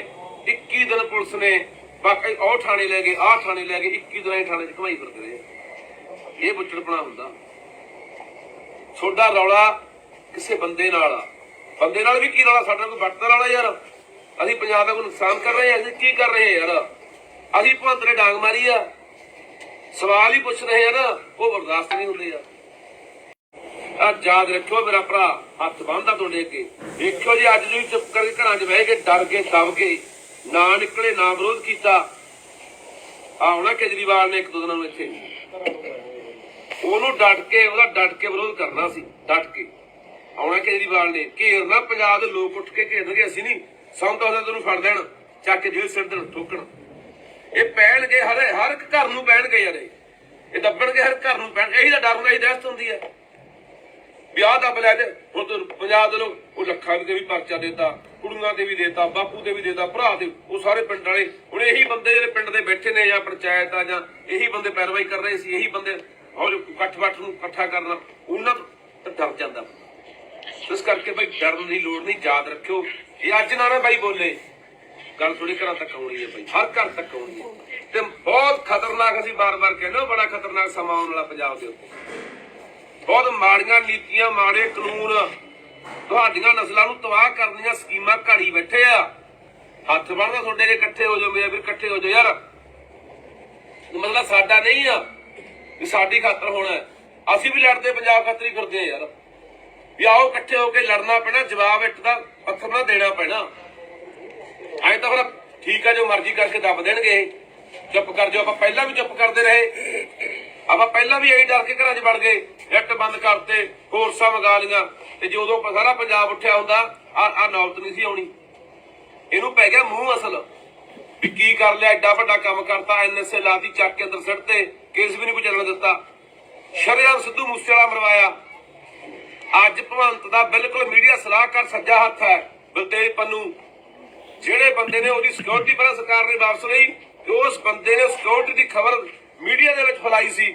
21 ਦਿਨ ਪੁਲਿਸ ਨੇ ਬਾਕੀ ਉਹ ਥਾਣੇ ਲੈ ਗਏ, ਆਹ ਥਾਣੇ ਲੈ ਗਏ 21 ਦਿਨਾਂ ਥਾਣੇ 'ਚ ਘਮਾਈ ਫਿਰਦੇ ਰਹੇ। ਇਹ ਬੁੱਚੜਪਣਾ ਹੁੰਦਾ। ਛੋਡਾ ਰੌਲਾ ਕਿਸੇ ਬੰਦੇ ਨਾਲ ਆ। ਬੰਦੇ ਨਾਲ ਵੀ ਕੀ ਰੌਲਾ, ਸਾਡਾ ਕੋਈ ਵੱਟਦਾ ਰੌਲਾ ਯਾਰ? ਅਸੀਂ ਪੰਜਾਬ ਦਾ ਕੋਈ ਨੁਕਸਾਨ ਕਰ ਰਹੇ ਹਾਂ, ਅਸੀਂ ਕੀ ਕਰ ਰਹੇ ਹਾਂ ਯਾਰ? ਅਸੀਂ ਭੰਤਰੇ ਡਾਂਗ ਮਾਰੀ ਆ। ਸਵਾਲ ਹੀ ਪੁੱਛ ਰਹੇ ਆ ਨਾ, ਉਹ ਬਰਦਾਸ਼ਤ ਨਹੀਂ ਹੁੰਦੇ ਆ ਆ ਯਾਦ ਰੱਖਿਓ ਮੇਰਾ ਭਰਾ, ਹੱਥ ਬੰਨਦਾ ਤੁਹਾਡੇ ਅੱਗੇ ਦੇਖਿਓ ਜੀ, ਅੱਜ ਨੂੰ ਚੁੱਪ ਕਰਕੇ ਘਰਾਂ 'ਚ ਬਹਿ ਕੇ ਡਰ ਕੇ, ਦਬ ਕੇ, ਨਾ ਨਿਕਲੇ, ਨਾ ਵਿਰੋਧ ਕੀਤਾ। ਆਉਣਾ ਕੇਜਰੀਵਾਲ ਨੇ ਇੱਕ ਦੋ ਦਿਨਾਂ ਨੂੰ ਇੱਥੇ। ਉਹਨੂੰ ਡਟ ਕੇ, ਉਹਦਾ ਡਟ ਕੇ ਵਿਰੋਧ ਕਰਨਾ ਸੀ, ਡਟ ਕੇ। ਆਉਣਾ ਕੇਜਰੀਵਾਲ ਨੇ ਘੇਰਨਾ ਪੰਜਾਬ ਦੇ ਲੋਕ ਉੱਠ ਕੇ ਘੇਰਨਗੇ, ਅਸੀਂ ਨਹੀਂ। ਸਾਨੂੰ ਤਾਂ ਉਹਦੇ ਫੜ ਦੇਣ ਚੱਕ ਕੇ ਜੇਲ੍ਹ ਸਿੱਟ ਦੇਣ ਠੋਕਣ। ਇਹ ਪੈਣਗੇ ਹਰ ਹਰ ਇੱਕ ਘਰ ਨੂੰ ਪੈਣਗੇ ਯਾਰ ਇਹ। ਦੱਬਣਗੇ ਹਰ ਘਰ ਨੂੰ ਪੈਣ ਇਹੀ ਤਾਂ ਡਰ ਹੁੰਦਾ ਹੀ ਦਹਿਸ਼ਤ ਹੁੰਦੀ ਹੈ। ਵਿਆਹ ਦਾ ਬਲੇ ਹੁਣ ਪੰਜਾਬ ਦੇ ਲੋਕ, ਉਹ ਲੱਖਾਂ ਦੇ ਵੀ ਪਰਚਾ ਦੇਤਾ, ਕੁੜੀਆਂ ਤੇ ਵੀ ਦੇਤਾ, ਬਾਪੂ ਤੇ ਵੀ ਦੇਤਾ, ਭਰਾ ਦੇ, ਉਹ ਸਾਰੇ ਪਿੰਡ ਵਾਲੇ। ਹੁਣ ਇਹੀ ਬੰਦੇ ਜਿਹੜੇ ਪਿੰਡ ਦੇ ਬੈਠੇ ਨੇ ਜਾਂ ਪੰਚਾਇਤ ਆ ਜਾਂ ਇਹੀ ਬੰਦੇ ਪੈਰਵਾਈ ਕਰ ਰਹੇ ਸੀ, ਇਹੀ ਬੰਦੇ ਔਰ ਇਕੱਠ ਵੱਠ ਨੂੰ ਇਕੱਠਾ ਕਰਨਾ, ਉਹਨਾਂ ਤੋਂ ਡਰ ਜਾਂਦਾ। ਇਸ ਕਰਕੇ ਬਈ ਡਰਨ ਦੀ ਲੋੜ ਨਹੀਂ ਯਾਦ ਰੱਖਿਓ। ਇਹ ਅੱਜ ਨਾ ਨਾ ਬਾਈ ਬੋਲੇ। ਗੱਲ ਥੋੜੀ ਘਰਾਂ ਤੱਕ ਆਉਣੀ ਹੈ ਬਈ। ਹਰ ਘਰ ਤੱਕ ਆਉਣੀ ਹੈ। ਤੇ ਬਹੁਤ ਖਤਰਨਾਕ ਅਸੀਂ ਬਾਰ-ਬਾਰ ਕਹਿੰਦੇ ਹਾਂ, ਬੜਾ ਖਤਰਨਾਕ ਸਮਾਂ ਆਉਣ ਵਾਲਾ ਪੰਜਾਬ ਦੇ ਉੱਤੇ। ਬਹੁਤ ਮਾੜੀਆਂ ਨੀਤੀਆਂ ਮਾੜੇ ਕਾਨੂੰਨ ਤੁਹਾਡੀਆਂ ਨਸਲਾਂ ਨੂੰ ਤਬਾਹ ਕਰਨ ਦੀਆਂ ਸਕੀਮਾਂ ਘੜੀ ਬੈਠੇ ਆ। ਹੱਥ ਬਣਦਾ ਤੁਹਾਡੇ ਦੇ ਇਕੱਠੇ ਹੋ ਜਾਓ ਮੇਰੇ ਵੀਰ ਇਕੱਠੇ ਹੋ ਜਾਓ। ਯਾਰ ਮਤਲਬ ਸਾਡਾ ਨਹੀਂ ਆ ਵੀ ਸਾਡੀ ਖਾਤਰ ਹੋਣਾ ਅਸੀਂ ਵੀ ਲੜਦੇ ਪੰਜਾਬ ਖਾਤਰ ਹੀ ਕਰਦੇ ਆ ਯਾਰ। ਵੀ ਆਓ ਇਕੱਠੇ ਹੋ ਕੇ ਲੜਨਾ ਪੈਣਾ, ਜਵਾਬ ਇੱਟ ਦਾ ਪੱਥਰ ਨਾਲ ਦੇਣਾ ਪੈਣਾ। ਐਂ ਤਾਂ ਫਿਰ ਠੀਕ ਆ ਜੋ ਮਰਜ਼ੀ ਕਰਕੇ ਦੱਬ ਦੇਣਗੇ ਇਹ। ਚੁੱਪ ਕਰ ਜਾਓ, ਆਪਾਂ ਪਹਿਲਾਂ ਵੀ ਚੁੱਪ ਕਰਦੇ ਰਹੇ। ਆਪਾਂ ਪਹਿਲਾਂ ਵੀ ਇਹੀ ਡਰ ਕੇ ਘਰਾਂ 'ਚ ਵੜ ਗਏ। ਇੱਟ ਬੰਦ ਕਰਤੇ, ਕੋਰਸਾਂ ਮੰਗਾ ਲੀਆਂ ਤੇ ਜਦੋਂ ਸਾਰਾ ਪੰਜਾਬ ਉੱਠਿਆ ਹੁੰਦਾ ਆ ਆ ਨੌਬਤ ਨਹੀਂ ਸੀ ਆਉਣੀ। ਇਹਨੂੰ ਪੈ ਗਿਆ ਮੂੰਹ ਅਸਲ। ਵੀ ਕੀ ਕਰ ਲਿਆ, ਐਡਾ ਵੱਡਾ ਕੰਮ ਕਰਤਾ ਐਨਐਸਏ ਲਾਤੀ, ਚੱਕ ਕੇ ਅੰਦਰ ਸੱਟ ਤੇ ਕੇਸ ਵੀ ਨਹੀਂ ਕੋਈ ਚੱਲਣ ਦਿੱਤਾ। ਸ਼ਰੇਆਮ ਸਿੱਧੂ ਮੂਸੇਵਾਲਾ ਮਰਵਾਇਆ। ਅੱਜ ਭਵੰਤ ਦਾ ਬਿਲਕੁਲ ਮੀਡੀਆ ਸਲਾਹਕਾਰ ਸੱਜਾ ਹੱਥ ਹੈ। ਬਲਤੇਜ ਪੰਨੂ, ਜਿਹੜੇ ਬੰਦੇ ਨੇ ਉਹਦੀ ਸਿਕਿਉਰਿਟੀ ਪਹਿਲਾਂ ਸਰਕਾਰ ਨੇ ਵਾਪਸ ਲਈ ਉਸ ਬੰਦੇ ਨੇ ਸਿਕਿਉਰਿਟੀ ਦੀ ਖਬਰ ਮੀਡੀਆ ਦੇ ਵਿੱਚ ਫੈਲਾਈ ਸੀ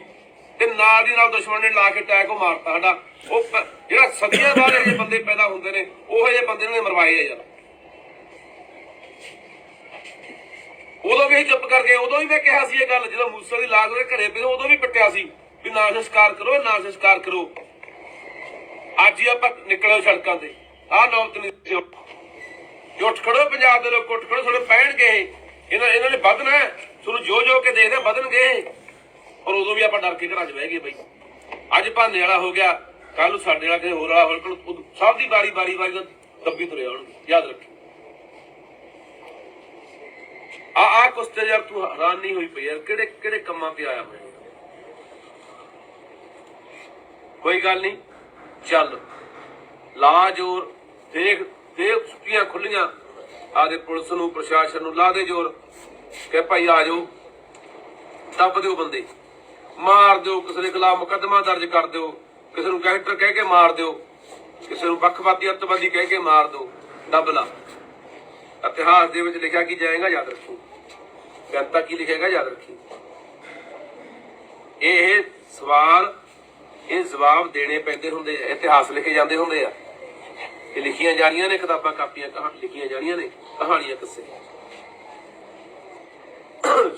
ਤੇ ਨਾਲ ਦੀ ਨਾਲ ਦੁਸ਼ਮਣ ਨੇ ਲਾ ਕੇ ਟੈਗ ਉਹ ਮਾਰਤਾ ਸਾਡਾ। ਉਹ ਜਿਹੜਾ ਸਦੀਆਂ ਬਾਅਦ ਇਹ ਬੰਦੇ ਪੈਦਾ ਹੁੰਦੇ ਨੇ, ਉਹ ਜਿਹੇ ਬੰਦੇ ਨੇ ਮਰਵਾਏ ਆ ਯਾਰ। ਉਦੋਂ ਵੀ ਅਸੀਂ ਚੁੱਪ ਕਰ ਗਏ, ਉਦੋਂ ਵੀ ਮੈਂ ਕਿਹਾ ਸੀ ਇਹ ਗੱਲ, ਜਦੋਂ ਮੂਸੇ ਦੀ ਲਾਗ ਉਹਦੇ ਘਰੇ ਪਈ, ਉਦੋਂ ਵੀ ਪਟਿਆ ਸੀ ਵੀ ਨਾ ਸੰਸਕਾਰ ਕਰੋ, ਨਾ ਸੰਸਕਾਰ ਕਰੋ। ਅੱਜ ਹੀ ਆਪਾਂ ਨਿਕਲੋ ਸੜਕਾਂ ਤੇ। ਆਹ ਨੌਬਤ ਨਹੀਂ ਸੀ ਉੱਠ। ਖੜੋ ਪੰਜਾਬ ਦੇ ਲੋਕ ਉੱਠ ਖੜੋ ਥੋੜੇ ਪੈਣਗੇ ਇਹਨਾਂ ਇਹਨਾਂ ਨੇ ਵਧਣਾ ਤੁਹਾਨੂੰ ਜੋ ਜੋ ਕੇ ਦੇਖਦੇ ਵਧਣਗੇ ਔਰ ਉਦੋਂ ਵੀ ਆਪਾਂ ਡਰ ਕੇ ਘਰਾਂ 'ਚ ਬਹਿ ਗਏ ਬਈ। ਅੱਜ ਭਾਨੇ ਵਾਲਾ ਹੋ ਗਿਆ ਕੱਲ ਨੂੰ ਸਾਡੇ ਵਾਲਾ ਕਿਸੇ ਹੋਰ ਵਾਲਾ ਹੋਰ ਕੋਲ ਸਭ ਦੀ ਵਾਰੀ ਵਾਰੀ ਵਾਰੀ ਨਾਲ ਦੱਬੀ ਤੁਰੇ ਆਉਣਗੇ ਯਾਦ ਰੱਖੀ ਆ ਆ ਕੁਛ ਤੇ ਯਾਰ ਤੂੰ ਹੈਰਾਨ ਨਹੀਂ ਹੋਈ ਪਈ ਯਾਰ, ਕਿਹੜੇ ਕਿਹੜੇ ਕੰਮਾਂ ਤੇ ਆਇਆ ਹੋਇਆ? ਕੋਈ ਗੱਲ ਨਹੀਂ। ਚੱਲ। ਲਾ ਜੋਰ ਦੇਖ ਦੇਖ ਛੁੱਟੀਆਂ ਖੁੱਲੀਆਂ। ਆਦੇ ਪੁਲਿਸ ਨੂੰ, ਪ੍ਰਸ਼ਾਸਨ ਨੂੰ ਲਾ ਦੇ ਜੋਰ। ਕਿ ਭਾਈ, ਆ ਜਾਓ। ਦੱਬ ਦਿਓ ਬੰਦੇ। ਮਾਰ ਦਿਓ ਕਿਸੇ ਦੇ ਖਿਲਾਫ ਮੁਕੱਦਮਾ ਦਰਜ ਕਰ ਦਿਓ। ਕਿਸੇ ਨੂੰ ਕੈਰੈਕਟਰ ਕਹਿ ਕੇ ਮਾਰ ਦਿਓ। ਕਿਸੇ ਨੂੰ ਪੱਖਪਾਤੀ ਅੱਤਵਾਦੀ ਕਹਿ ਕੇ ਮਾਰ ਦਿਓ। ਦੱਬ ਲਾ। ਇਤਿਹਾਸ ਦੇ ਵਿੱਚ ਲਿਖਿਆ ਕੀ ਜਾਏਗਾ, ਯਾਦ ਰੱਖੋ। ਜਨਤਾ ਕੀ ਲਿਖੇਗਾ, ਯਾਦ ਰੱਖੀ। ਇਹ ਸਵਾਲ ਇਹ ਜਵਾਬ ਦੇਣੇ ਪੈਂਦੇ ਹੁੰਦੇ ਆ ਇਤਿਹਾਸ ਲਿਖੇ ਜਾਂਦੇ ਹੁੰਦੇ ਆ। ਇਹ ਲਿਖੀਆਂ ਜਾਣੀਆਂ ਨੇ ਕਿਤਾਬਾਂ ਕਾਪੀਆਂ ਕਹਾਂ ਲਿਖੀਆਂ ਜਾਣੀਆਂ ਨੇ ਕਹਾਣੀਆਂ ਕਿਸੇ?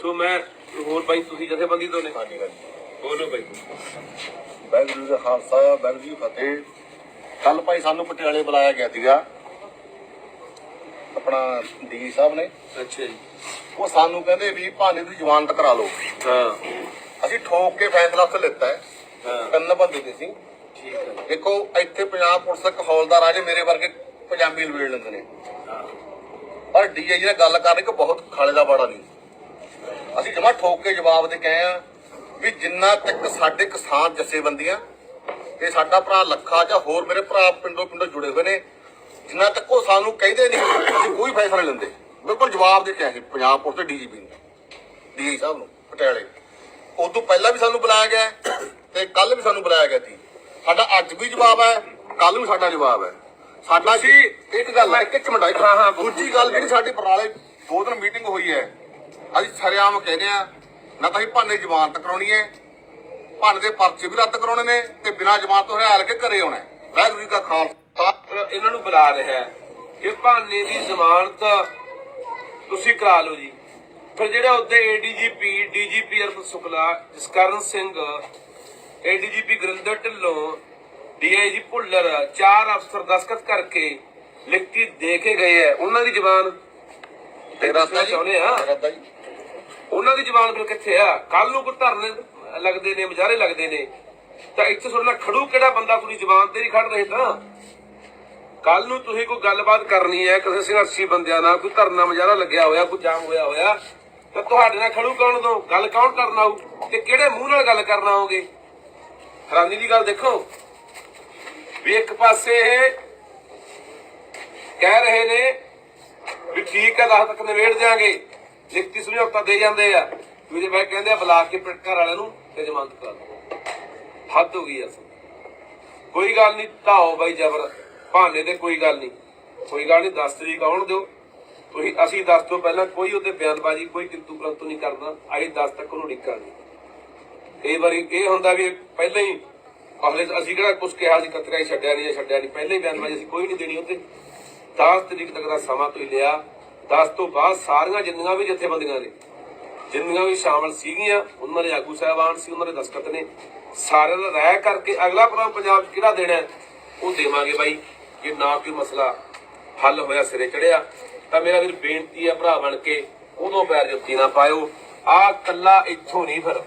ਸੋ ਮੈਂ ਹੋਰ ਬਾਈ ਤੁਸੀਂ ਜਥੇਬੰਦੀ ਤੋਂ ਨੇ? ਹਾਂਜੀ ਬੋਲੋ ਬਾਈ ਜੀ ਦਾ ਖਾਲਸਾ ਕੀ ਫਤਿਹ। ਕੱਲ ਭਾਈ ਸਾਨੂੰ ਪਟਿਆਲੇ ਬੁਲਾਇਆ ਗਿਆ ਸੀਗਾ। ਆਪਣਾ ਡੀ ਸਾਹਿਬ ਨੇ। ਅੱਛਾ ਜੀ। ਉਹ ਸਾਨੂੰ ਕਹਿੰਦੇ ਵੀ ਭਾਨੇ ਦੀ ਜ਼ਮਾਨਤ ਕਰਾ ਲਓ। ਹਾਂ। ਅਸੀਂ ਠੋਕ ਕੇ ਫੈਸਲਾ ਉੱਥੇ ਲਿੱਤਾ ਹੈ। ਹਾਂ। ਤਿੰਨ ਬੰਦੇ ਦੇ ਸੀ। ਠੀਕ ਹੈ। ਦੇਖੋ ਇੱਥੇ ਪੰਜਾਬ ਪੁਲਿਸ ਦਾ ਇੱਕ ਹੌਲਦਾਰ ਆ ਜੇ ਮੇਰੇ ਵਰਗੇ ਪੰਜਾਬੀ ਲਵੇੜ ਲੈਂਦੇ ਨੇ। ਪਰ ਡੀਆਈ ਨੇ ਗੱਲ ਕਰ ਰਹੀ ਕਿ ਬਹੁਤ ਖਾਲੇ ਦਾ ਬਾੜਾ ਨਹੀਂ। ਅਸੀਂ ਜਮਾ ਠੋਕ ਕੇ ਜਵਾਬ ਦੇ ਕਹੇ ਆ ਵੀ ਜਿੰਨਾ ਤੱਕ ਸਾਡੇ ਕਿਸਾਨ ਜਥੇਬੰਦੀਆਂ ਤੇ ਸਾਡਾ ਭਰਾ ਲੱਖਾ ਜਾਂ ਹੋਰ ਮੇਰੇ ਭਰਾ ਪਿੰਡੋਂ ਪਿੰਡੋਂ ਜੁੜੇ ਹੋਏ ਨੇ ਜਿੰਨਾ ਤੱਕ ਉਹ ਸਾਨੂੰ ਕਹਿੰਦੇ ਨਹੀਂ ਅਸੀਂ ਕੋਈ ਫੈਸਲਾ ਨਹੀਂ ਲੈਂਦੇ। ਬਿਲਕੁਲ ਜਵਾਬ ਦੇ ਕੇ ਆਏ ਪੰਜਾਬ ਪੁਲਿਸ ਤੇ ਡੀਜੀਪੀ ਨੂੰ। ਡੀਆਈ ਸਾਹਿਬ ਨੂੰ ਪਟਿਆਲੇ। ਉਦੋਂ ਪਹਿਲਾਂ ਵੀ ਸਾਨੂੰ ਬੁਲਾਇਆ ਗਿਆ ਤੇ ਕੱਲ ਵੀ ਸਾਨੂੰ ਬੁਲਾਇਆ ਗਿਆ ਸੀ ਸਾਡਾ ਅੱਜ ਵੀ ਜਵਾਬ ਹੈ ਕੱਲ ਵੀ ਸਾਡਾ ਜਵਾਬ ਹੈ। ਸਾਡਾ ਸੀ ਇੱਕ ਗੱਲ ਹੈ ਇੱਕ ਮਿੰਟ ਇੱਕ ਹਾਂ, ਹਾਂ, ਦੂਜੀ ਗੱਲ ਜਿਹੜੀ ਸਾਡੀ ਬਰਨਾਲੇ ਦੋ ਦਿਨ ਮੀਟਿੰਗ ਹੋਈ ਹੈ ਅਸੀਂ ਸਰਿਆਮ ਕਹਿੰਦੇ ਆ ਨਾ ਤਾਂ ਅਸੀਂ ਭਾਨੇ ਜ਼ਮਾਨਤ ਕਰਾਉਣੀ ਹੈ ਭਾਨੇ ਦੇ ਪਰਚੇ ਵੀ ਰੱਦ ਕਰਾਉਣੇ ਨੇ ਤੇ ਬਿਨਾਂ ਜ਼ਮਾਨਤ ਤੋਂ ਹਰਿਆਲ ਕੇ ਘਰੇ ਆਉਣਾ ਹੈ। ਵਾਹਿਗੁਰੂ ਜੀ ਦਾ ਖਾਲਸਾ। ਇਹਨਾਂ ਨੂੰ ਬੁਲਾ ਰਿਹਾ ਹੈ ਕਿ ਭਾਨੇ ਦੀ ਜ਼ਮਾਨਤ ਤੁਸੀਂ ਕਰਾ ਲਓ ਜੀ। ਫਿਰ ਜਿਹੜਾ ਉੱਤੇ ADGP DGP Arpit Shukla Jaskaran Singh ADGP Gurinder Dhillon DIG Bhullar ਚਾਰ ਅਫਸਰ ਦਸਖਤ ਕਰਕੇ ਲਿਖਤੀ ਦੇ ਕੇ ਗਏ ਹੈ। ਉਹਨਾਂ ਦੀ ਜ਼ਬਾਨ ਦੱਸਣਾ ਚਾਹੁੰਦੇ ਆ। ਉਹਨਾਂ ਦੀ ਜ਼ਬਾਨ ਫਿਰ ਕਿੱਥੇ ਆ? ਕੱਲ ਨੂੰ ਕੋਈ ਧਰਨੇ ਲੱਗਦੇ ਨੇ ਮੁਜ਼ਾਹਰੇ ਲੱਗਦੇ ਨੇ। ਤਾਂ ਇੱਥੇ ਤੁਹਾਡੇ ਨਾਲ ਖੜੂ ਕਿਹੜਾ ਬੰਦਾ ਤੁਹਾਡੀ ਜ਼ਬਾਨ ਤੇ ਨਹੀਂ ਖੜ ਰਹੇ ਤਾਂ? ਕੱਲ ਨੂੰ ਤੁਸੀਂ ਕੋਈ ਗੱਲਬਾਤ ਕਰਨੀ ਹੈ ਕਿਸੇ ਸੰਘਰਸ਼ੀ ਬੰਦਿਆਂ ਨਾਲ ਕੋਈ ਧਰਨਾ ਮੁਜ਼ਾਹਰਾ ਲੱਗਿਆ ਹੋਇਆ ਕੋਈ ਜਾਮ ਹੋਇਆ ਹੋਇਆ ਤਾਂ ਤੁਹਾਡੇ ਨਾਲ ਖੜੂ ਕੌਣ ਦੋ ਗੱਲ ਕੌਣ ਕਰਨ ਆਊ? ਤੇ ਕਿਹੜੇ ਮੂੰਹ ਨਾਲ ਗੱਲ ਕਰਨ ਆਓਗੇ? ਹੈਰਾਨੀ ਦੀ ਗੱਲ ਦੇਖੋ। ਵੀ ਇੱਕ ਪਾਸੇ ਇਹ ਕਹਿ ਰਹੇ ਨੇ ਵੀ ਠੀਕ ਹੈ, ਦਸ ਤੱਕ ਨਿਬੇੜ ਦਿਆਂਗੇ। ਲਿਖਤੀ ਸਮਝੌਤਾ ਦੇ ਜਾਂਦੇ ਆ। ਮੇਰੇ ਮੈਂ ਕਹਿੰਦੇ ਆ ਬੁਲਾ ਕੇ ਘਰ ਵਾਲਿਆਂ ਨੂੰ ਤੇ ਜ਼ਮਾਨਤ ਕਰਾ ਦਿਓ। ਹੱਦ ਹੋ ਗਈ ਅਸ ਕੋਈ ਗੱਲ ਨਹੀਂ ਧਾਓ ਬਾਈ ਜ਼ਬਰ। ਭਾਨੇ ਤੇ ਕੋਈ ਗੱਲ ਨਹੀਂ ਕੋਈ ਗੱਲ ਨਹੀਂ 10 ਤਰੀਕ ਆਉਣ ਦਿਓ। ਤੁਸੀਂ ਅਸੀਂ 10 ਤੋਂ ਪਹਿਲਾਂ, ਕੋਈ ਉਹਦੇ ਬਿਆਨਬਾਜ਼ੀ ਕੋਈ ਕਿੰਤੂ ਪਰੰਤੂ ਨਹੀਂ ਕਰਨਾ ਅਸੀਂ 10 ਤੱਕ ਉਹਨੂੰ ਡਿੱਕਾਂਗੇ ਕਈ ਵਾਰੀ ਇਹ ਹੁੰਦਾ ਵੀ ਪਹਿਲਾਂ ਹੀ ਪਹਿਲੇ ਅਸੀਂ ਕਿਹੜਾ ਕੁਝ ਕਿਹਾ ਸੀ, ਕਤਰਾ ਹੀ ਛੱਡਿਆ ਨਹੀਂ ਛੱਡਿਆ ਨਹੀਂ। ਪਹਿਲੇ ਹੀ ਬਿਆਨਬਾਜ਼ੀ ਅਸੀਂ ਕੋਈ ਨਹੀਂ ਦੇਣੀ ਉੱਤੇ 10 ਤਰੀਕ ਤੱਕ ਦਾ ਸਮਾਂ ਤੁਸੀਂ ਲਿਆ। 10 ਤੋਂ ਬਾਅਦ ਸਾਰੀਆਂ ਜਿੰਨੀਆਂ ਵੀ ਜਥੇਬੰਦੀਆਂ ਨੇ, ਜਿੰਨੀਆਂ ਵੀ ਸ਼ਾਮਲ ਸੀਗੀਆਂ, ਉਹਨਾਂ ਦੇ ਆਗੂ ਸਾਹਿਬਾਨ ਸੀ, ਉਹਨਾਂ ਦੇ ਦਸਖਤ ਨੇ, ਸਾਰਿਆਂ ਦਾ ਰਾਇ ਕਰਕੇ ਅਗਲਾ ਪ੍ਰੋਗਰਾਮ ਪੰਜਾਬ 'ਚ ਕਿਹੜਾ ਦੇਣਾ ਉਹ ਦੇਵਾਂਗੇ ਬਾਈ। ਜੇ ਨਾ ਕੋਈ ਮਸਲਾ ਹੱਲ ਹੋਇਆ, ਸਿਰੇ ਚੜਿਆ ਤਾਂ ਮੇਰਾ ਵੀਰ ਬੇਨਤੀ ਹੈ ਭਰਾ ਬਣ ਕੇ ਉਦੋਂ ਪੈਰ ਜੁੱਤੀ ਨਾ ਪਾਇਓ। ਆ ਕੱਲਾ ਇੱਥੋਂ ਨਹੀਂ ਫਿਰ।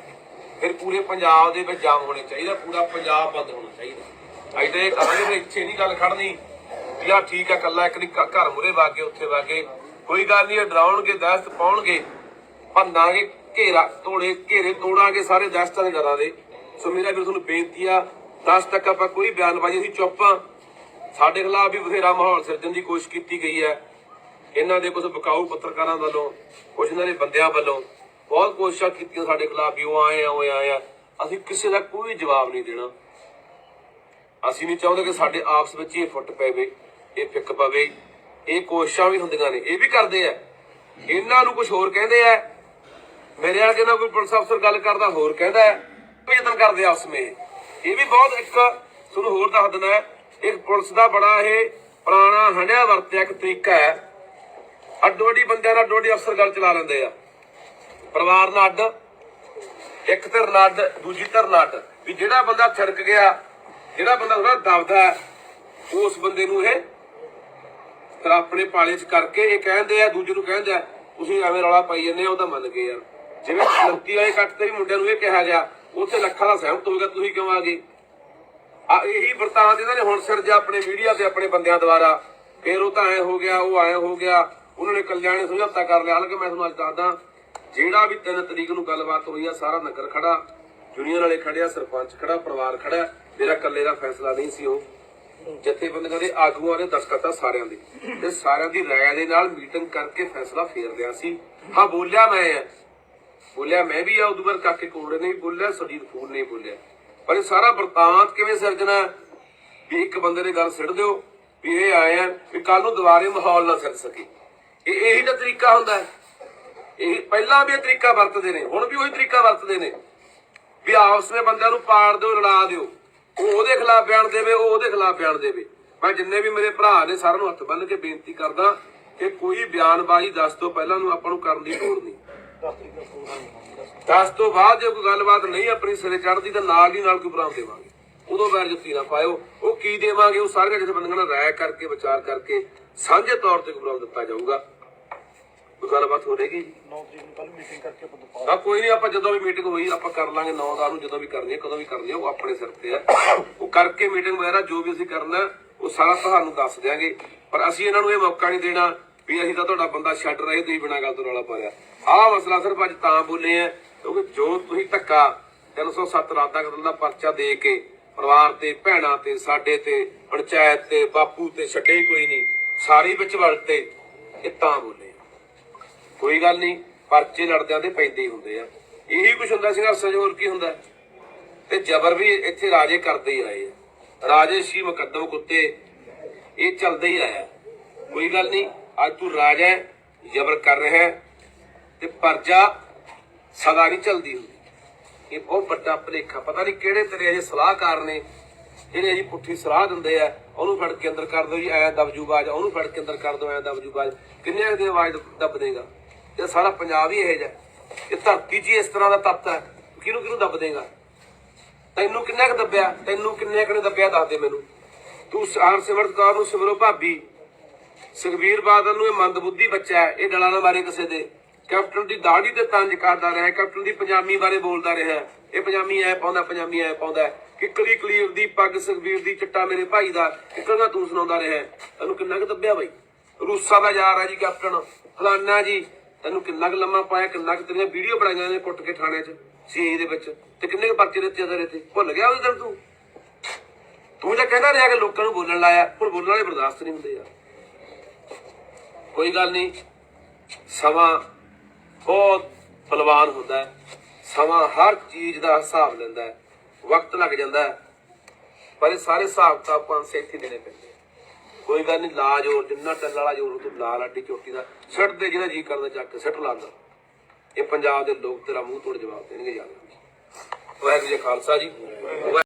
ਫਿਰ ਪੂਰੇ ਪੰਜਾਬ ਦੇ ਵਿੱਚ ਜਾਮ ਹੋਣੇ ਚਾਹੀਦਾ, ਪੂਰਾ ਪੰਜਾਬ ਬੰਦ ਹੋਣਾ ਚਾਹੀਦਾ। ਅੱਜ ਇਹ ਕਹਾਂਗੇ ਵੀ ਇੱਥੇ ਨਹੀਂ ਗੱਲ ਖੜਨੀ ਵੀ ਠੀਕ ਆ ਕੱਲਾ ਇੱਕ ਦੀ ਘਰ ਮੁਰੇ ਵਾਗੇ, ਉੱਥੇ ਵਾਗੇ। ਕੋਈ ਗੱਲ ਨਹੀਂ ਡਰਾਉਣਗੇ, ਦਹਿਸ਼ਤ ਪਾਉਣਗੇ। ਭੰਨਾਂਗੇ, ਘੇਰਾ, ਤੋੜੇ, ਘੇਰੇ ਤੋੜਾਂਗੇ ਸਾਰੇ ਦਹਿਸ਼ਤਾਂ ਦੇ ਘਰਾਂ ਦੇ। ਸੋ ਮੇਰਾ ਵੀਰ, ਤੁਹਾਨੂੰ ਬੇਨਤੀ ਆ 10 ਤੱਕ ਆਪਾਂ ਕੋਈ ਬਿਆਨਬਾਜ਼ੀ ਅਸੀਂ ਚੁੱਪ ਸਾਡੇ ਖਿਲਾਫ ਵੀ ਬਥੇਰਾ ਮਾਹੌਲ ਸਿਰਜਣ ਦੀ ਕੋਸ਼ਿਸ਼ ਕੀਤੀ ਗਈ ਹੈ। ਇਹਨਾਂ ਦੇ ਕੁਝ ਬਕਾਊ ਪੱਤਰਕਾਰਾਂ ਵੱਲੋਂ ਕੁਝ ਇਹਨਾਂ ਦੇ ਬੰਦਿਆਂ ਵੱਲੋਂ ਬਹੁਤ ਕੋਸ਼ਿਸ਼ਾਂ ਕੀਤੀਆਂ ਸਾਡੇ ਖਿਲਾਫ ਵੀ ਉਹ ਆਏ ਆ, ਉਹ ਆਏ ਆ। ਅਸੀਂ ਕਿਸੇ ਦਾ ਕੋਈ ਜਵਾਬ ਨਹੀਂ ਦੇਣਾ। ਅਸੀਂ ਨਹੀਂ ਚਾਹੁੰਦੇ ਕਿ ਸਾਡੇ ਆਪਸ ਵਿੱਚ ਇਹ ਫੁੱਟ ਪਵੇ, ਇਹ ਫਿੱਕ ਪਵੇ। ਇਹ ਕੋਸ਼ਿਸ਼ਾਂ ਵੀ ਹੁੰਦੀਆਂ ਨੇ, ਇਹ ਵੀ ਕਰਦੇ ਆ। ਇਹਨਾਂ ਨੂੰ ਕੁਝ ਹੋਰ ਕਹਿੰਦੇ ਆ। ਮੇਰੇ ਵਰਗੇ ਨਾਲ ਕੋਈ ਪੁਲਿਸ ਅਫਸਰ ਗੱਲ ਕਰਦਾ, ਹੋਰ ਕਹਿੰਦਾ ਹੈ। ਯਤਨ ਕਰਦੇ ਆ ਉਸ ਵਿੱਚ। ਇਹ ਵੀ ਬਹੁਤ ਇੱਕ, ਤੁਹਾਨੂੰ ਹੋਰ ਦੱਸ ਦਿੰਦਾ ਇੱਕ ਪੁਲਿਸ ਦਾ ਬੜਾ ਇਹ ਪੁਰਾਣਾ ਹੰਡਿਆ ਵਰਤਿਆ ਇੱਕ ਤਰੀਕਾ ਹੈ। ਅੱਡੋ ਅੱਡੀ ਬੰਦਿਆਂ ਨਾਲ ਅੱਡੋ ਅੱਡੀ ਅਫਸਰ ਗੱਲ ਚਲਾ ਲੈਂਦੇ ਆ। ਪਰਿਵਾਰ ਨਾਲ ਅੱਡ, ਇੱਕ ਧਿਰ ਨਾਲ ਅੱਡ, ਦੂਜੀ ਧਿਰ ਨਾਲ ਅੱਡ। ਵੀ ਜਿਹੜਾ ਬੰਦਾ ਛੜਕ ਗਿਆ, ਜਿਹੜਾ ਬੰਦਾ ਥੋੜਾ ਦਬਦਾ ਉਸ ਬੰਦੇ ਨੂੰ ਇਹ ਫਿਰ ਆਪਣੇ ਪਾਲੇ 'ਚ ਕਰਕੇ ਇਹ ਕਹਿੰਦੇ ਆ, ਦੂਜੇ ਨੂੰ ਕਹਿੰਦੇ ਆ, ਤੁਸੀਂ ਐਵੇਂ ਰੌਲਾ ਪਾਈ ਜਾਂਦੇ ਆ ਉਹ ਤਾਂ ਮੰਨ ਗਏ ਯਾਰ। ਜਿਵੇਂ ਲੰਤੀ ਵਾਲੇ ਕੱਟ ਤੇ ਵੀ ਮੁੰਡਿਆਂ ਨੂੰ ਇਹ ਕਿਹਾ ਗਿਆ, ਉੱਥੇ ਲੱਖਾਂ ਦਾ ਸਹਿਮਤ ਹੋ ਗਿਆ, ਤੁਸੀਂ ਕਿਉਂ ਆ ਗਏ? ਆ ਇਹੀ ਵਰਤਾਂਤ ਇਹਨਾਂ ਨੇ ਹੁਣ ਸਿਰਜਿਆ ਆਪਣੇ ਮੀਡੀਆ ਤੇ ਆਪਣੇ ਬੰਦਿਆਂ ਦੁਆਰਾ, ਫੇਰ ਉਹ ਤਾਂ ਐ ਹੋ ਗਿਆ, ਉਹ ਐ ਹੋ ਗਿਆ। ਉਹਨਾਂ ਨੇ ਕਲਿਆਣੇ ਸਮਝੌਤਾ ਕਰ ਲਿਆ। ਹਾਲਾਂਕਿ ਮੈਂ ਤੁਹਾਨੂੰ ਅੱਜ ਦੱਸਦਾ, ਜਿਹੜਾ ਵੀ 3 ਤਰੀਕ ਨੂੰ ਗੱਲਬਾਤ ਹੋਈ ਆ, ਸਾਰਾ ਨਗਰ ਖੜਾ, ਜੁਨੀਅਰ ਵਾਲੇ ਖੜਿਆ ਸਰਪੰਚ ਖੜਾ, ਪਰਿਵਾਰ ਖੜਾ ਮੇਰਾ ਇਕੱਲੇ ਦਾ ਫੈਸਲਾ ਨਹੀਂ ਸੀ ਉਹ। ਜਥੇਬੰਦੀਆਂ ਦੇ ਆਗੂਆਂ ਨੇ ਦਸਤਖਤ ਸਾਰਿਆਂ ਦੇ। ਤੇ ਸਾਰਿਆਂ ਦੀ ਰਾਏ ਦੇ ਨਾਲ ਮੀਟਿੰਗ ਕਰਕੇ ਫੈਸਲਾ ਫੇਰ ਲਿਆ ਸੀ। ਹਾਂ, ਬੋਲਿਆ ਮੈਂ। ਆ ਬੋਲਿਆ ਮੈਂ ਵੀ ਆ, ਉਦੋਂ ਕਾਕੇ ਕੋੜੇ ਨੇ ਵੀ ਬੋਲਿਆ ਸੁਰਜੀਤ ਫੂਲ ਨੇ ਬੋਲਿਆ। ਪਰ ਇਹ ਸਾਰਾ ਵਰਤਾਂਤ ਕਿਵੇਂ ਸਿਰਜਣਾ ਵੀ ਇੱਕ ਬੰਦੇ ਨੇ ਗੱਲ ਸਿੱਟ ਦਿਓ, ਵੀ ਇਹ ਆਏ ਆ, ਵੀ ਕੱਲ ਨੂੰ ਦੁਬਾਰੇ ਮਾਹੌਲ ਨਾ ਸਿਰ ਸਕੇ। ਇਹ ਇਹੀ ਤਾਂ ਤਰੀਕਾ ਹੁੰਦਾ ਹੈ। ਇਹ ਪਹਿਲਾਂ ਵੀ ਇਹ ਤਰੀਕਾ ਵਰਤਦੇ ਨੇ, ਹੁਣ ਵੀ ਉਹੀ ਤਰੀਕਾ ਵਰਤਦੇ ਨੇ। ਵੀ ਆਪਸ ਵਿੱਚ ਬੰਦਿਆਂ ਨੂੰ ਪਾੜ ਦਿਓ, ਲੜਾ ਦਿਓ। ਉਹ ਉਹਦੇ ਖਿਲਾਫ ਬਿਆਨ ਦੇਵੇ, ਉਹ ਉਹਦੇ ਖਿਲਾਫ ਬਿਆਨ ਦੇਵੇ। ਮੈਂ ਜਿੰਨੇ ਵੀ ਮੇਰੇ ਭਰਾ ਨੇ ਸਾਰਿਆਂ ਨੂੰ ਹੱਥ ਬੰਨ੍ਹ ਕੇ ਬੇਨਤੀ ਕਰਦਾ ਕਿ ਕੋਈ ਬਿਆਨਬਾਜ਼ੀ ਦੱਸ ਤੋਂ ਪਹਿਲਾਂ ਨੂੰ ਆਪਾਂ ਨੂੰ ਕਰਨ ਦੀ ਲੋੜ ਨਹੀਂ। ਦਸ ਤੋਂ ਬਾਅਦ ਜੇ ਕੋਈ ਗੱਲਬਾਤ ਨਹੀਂ ਆਪਣੀ ਸਿਰੇ ਚੜਦੀ ਤਾਂ ਨਾਲ ਹੀ ਨਾਲ ਕੋਈ ਬਰਾਮ ਦੇਵਾਂਗੇ। ਉਦੋਂ ਬੈਰ ਜੁੱਤੀ ਨਾ ਪਾਇਓ। ਉਹ ਕੀ ਦੇਵਾਂਗੇ? ਉਹ ਸਾਰੀਆਂ ਜਿਥੇ ਬੰਦੀਆਂ ਨਾਲ ਰਾਇ ਕਰਕੇ, ਵਿਚਾਰ ਕਰਕੇ ਸਾਂਝੇ ਤੌਰ ਤੇ ਕੋਈ ਬਰਾਮ ਦਿੱਤਾ ਜਾਊਗਾ। ਕੋਈ ਗੱਲਬਾਤ ਹੋ 9 ਤਰੀਕ ਨੂੰ ਕੱਲ ਮੀਟਿੰਗ ਕਰਕੇ ਆਪਾਂ ਦੁਪਹਿਰ ਆ ਕੋਈ ਨਹੀਂ ਆਪਾਂ ਜਦੋਂ ਵੀ ਮੀਟਿੰਗ ਹੋਈ ਆਪਾਂ ਕਰ ਲਾਂਗੇ 9 ਦਾ ਨੂੰ ਜਦੋਂ ਵੀ ਕਰਨੀ ਹੈ ਕਦੋਂ ਵੀ ਕਰਨੀ ਹੈ ਉਹ ਆਪਣੇ ਸਿਰ ਤੇ ਹੈ। ਉਹ ਕਰਕੇ ਮੀਟਿੰਗ ਵਗੈਰਾ ਜੋ ਵੀ ਅਸੀਂ ਕਰਨਾ ਉਹ ਸਾਰਾ ਤੁਹਾਨੂੰ ਦੱਸ ਦਿਆਂਗੇ। ਪਰ ਅਸੀਂ ਇਹਨਾਂ ਨੂੰ ਇਹ ਮੌਕਾ ਨਹੀਂ ਦੇਣਾ ਵੀ ਅਸੀਂ ਤਾਂ ਤੁਹਾਡਾ ਬੰਦਾ ਛੱਡ ਰਹੇ ਤੁਸੀਂ ਬਿਨਾਂ ਗੱਲ ਤੋਂ ਰੌਲਾ ਪਾ ਲਿਆ ਆਹ ਮਸਲਾ ਸਿਰਫ ਅੱਜ ਤਾਂ ਬੋਲੇ ਆ ਕਿਉਂਕਿ ਜੋ ਤੁਸੀਂ ਧੱਕਾ 307 ਰਾਦਾ ਕਤਲ ਦਾ ਪਰਚਾ ਦੇ ਕੇ ਪਰਿਵਾਰ ਤੇ ਭੈਣਾਂ ਤੇ ਸਾਡੇ ਤੇ ਪੰਚਾਇਤ ਤੇ ਬਾਪੂ ਤੇ ਛੱਡੇ ਕੋਈ ਨਹੀਂ ਸਾਰੇ ਵਿੱਚ ਵਲਤੇ ਇਹ ਤਾਂ ਬੋਲੇ। ਆ। ਕੋਈ ਗੱਲ ਨਹੀਂ, ਪਰਚੇ ਲੜਦਿਆਂ ਦੇ ਪੈਂਦੇ ਹੀ ਹੁੰਦੇ ਆ। ਇਹੀ ਕੁਝ ਹੁੰਦਾ, ਸੰਘਰਸ਼ਾਂ ਹੋਰ ਕੀ ਹੁੰਦਾ? ਤੇ ਜ਼ਬਰ ਵੀ ਇੱਥੇ ਰਾਜੇ ਕਰਦੇ ਹੀ ਆਏ ਆ। ਰਾਜੇ ਸੀ ਮੁਕੱਦਮ ਕੁੱਤੇ, ਇਹ ਚੱਲਦਾ ਹੀ ਆਇਆ। ਕੋਈ ਗੱਲ ਨਹੀਂ, ਅੱਜ ਤੂੰ ਰਾਜਾ ਹੈ, ਜ਼ਬਰ ਕਰ ਰਿਹਾ ਹੈ, ਤੇ ਪਰਜਾ ਸਦਾ ਨਹੀਂ ਚਲਦੀ ਹੁੰਦੀ। ਇਹ ਬਹੁਤ ਵੱਡਾ ਭਲੇਖਾ, ਪਤਾ ਨਹੀਂ ਕਿਹੜੇ ਤੇਰੇ ਅਜੇ ਸਲਾਹਕਾਰ ਨੇ, ਜਿਹੜੇ ਅਜੀ ਪੁੱਠੀ ਸਲਾਹ ਦਿੰਦੇ ਆ, ਉਹਨੂੰ ਫੜ ਕੇ ਅੰਦਰ ਕਰ ਦਿਓ ਜੀ, ਐ ਦਬਜੂ ਬਾਜ ਉਹਨੂੰ ਫੜ ਕੇ ਅੰਦਰ ਕਰ ਦਿਓ, ਐ ਦਬਜੂ ਬਾਜ ਕਿੰਨੇ ਕੁ ਆਵਾਜ਼ ਦੱਬ ਦੇਗਾ? ਇਹ ਸਾਰਾ ਪੰਜਾਬ ਹੀ ਇਹ ਜਿਹਾ ਇਹ ਧਰਤੀ 'ਚ ਇਸ ਤਰ੍ਹਾਂ ਦਾ ਤੱਤ ਹੈ। ਕਿਹਨੂੰ ਕਿਹਨੂੰ ਦੱਬ ਦੇਗਾ? ਤੈਨੂੰ ਕਿੰਨਾ ਕੁ ਦੱਬਿਆ? ਤੈਨੂੰ ਕਿੰਨੇ ਕੁ ਨੇ ਦੱਬਿਆ? ਦੱਸ ਦੇ ਮੈਨੂੰ। ਤੂੰ ਹਰ ਕੌਰ ਨੂੰ ਸਿਮਰੋ ਭਾਬੀ। ਸੁਖਬੀਰ ਬਾਦਲ ਨੂੰ ਇਹ ਮੰਦਬੁੱਧੀ ਬੱਚਾ ਹੈ। ਇਹ ਡਲਾ ਨਾ ਮਾਰੇ ਕਿਸੇ ਦੇ। ਕੈਪਟਨ ਦੀ ਦਾੜੀ ਤੇ ਤੰਜ ਕਰਦਾ ਰਿਹਾ ਕੈਪਟਨ ਦੀ ਪੰਜਾਮੀ ਬਾਰੇ ਬੋਲਦਾ ਰਿਹਾ ਇਹ ਪੰਜਾਬੀ ਐ ਪਾਉਂਦਾ, ਪੰਜਾਮੀ ਐ ਪਾਉਂਦਾ ਕਿੱਕਲੀ ਕਲੀਰ ਦੀ ਪੱਗ ਸੁਖਬੀਰ ਦੀ ਚਿੱਟਾ ਮੇਰੇ ਭਾਈ ਦਾ। ਕਿੱਕਲੀਆਂ ਤੂੰ ਸੁਣਾਉਂਦਾ ਰਿਹਾ ਤੈਨੂੰ ਕਿੰਨਾ ਕੁ ਦੱਬਿਆ ਬਾਈ? ਰੂਸਾ ਦਾ ਯਾਰ ਹੈ ਜੀ ਕੈਪਟਨ। ਫਲਾਨਾ ਜੀ। ਤੈਨੂੰ ਕਿੰਨਾ ਕੁ ਲੰਮਾ ਪਾਇਆ, ਕਿੰਨਾ ਕੁ ਤੇਰੀਆਂ ਵੀਡੀਓ ਬਣਾਈਆਂ ਨੇ ਕੁੱਟ ਕੇ ਥਾਣੇ 'ਚ ਸੀ ਦੇ ਵਿੱਚ, ਤੇ ਕਿੰਨੇ ਕੁ ਪਰਚੇ ਦਿੱਤੇ ਤੇਰੇ ਤੇ? ਭੁੱਲ ਗਿਆ ਉਹਦੇ ਦਿਨ ਤੂੰ? ਤੂੰ ਤਾਂ ਕਹਿੰਦਾ ਰਿਹਾ ਕਿ ਲੋਕਾਂ ਨੂੰ ਬੋਲਣ ਲਾਇਆ, ਹੁਣ ਬੋਲਣ ਵਾਲੇ ਬਰਦਾਸ਼ਤ ਨਹੀਂ ਹੁੰਦੇ ਯਾਰ। ਕੋਈ ਗੱਲ ਨਹੀਂ, ਸਮਾਂ ਬਹੁਤ ਬਲਵਾਨ ਹੁੰਦਾ ਹੈ। ਸਮਾਂ ਹਰ ਚੀਜ਼ ਦਾ ਹਿਸਾਬ ਲੈਂਦਾ ਹੈ। ਵਕਤ ਲੱਗ ਜਾਂਦਾ ਹੈ। ਪਰ ਇਹ ਸਾਰੇ ਹਿਸਾਬ ਤਾਂ ਆਪਾਂ ਸੇਠੀ ਦੇਣੇ ਪੈਂਦੇ ਕੋਈ ਗੱਲ ਨਹੀਂ, ਲਾ ਜੋਰ, ਜਿੰਨਾ ਟੱਲ ਵਾਲਾ ਜੋਰ ਤੂੰ ਲਾ ਲਾਡੀ ਚੋਟੀ ਦਾ। ਸਿੱਟ ਦੇ ਜਿਹੜਾ ਜੀ ਕਰਦਾ, ਚੱਕ ਕੇ ਸਿੱਟ ਲਾਂਦਾ ਇਹ ਪੰਜਾਬ ਦੇ ਲੋਕ ਤੇਰਾ ਮੂੰਹ ਤੋੜ ਜਵਾਬ ਦੇਣਗੇ ਯਾਰ। ਵਾਹਿਗੁਰੂ ਜੀ ਖਾਲਸਾ ਜੀ।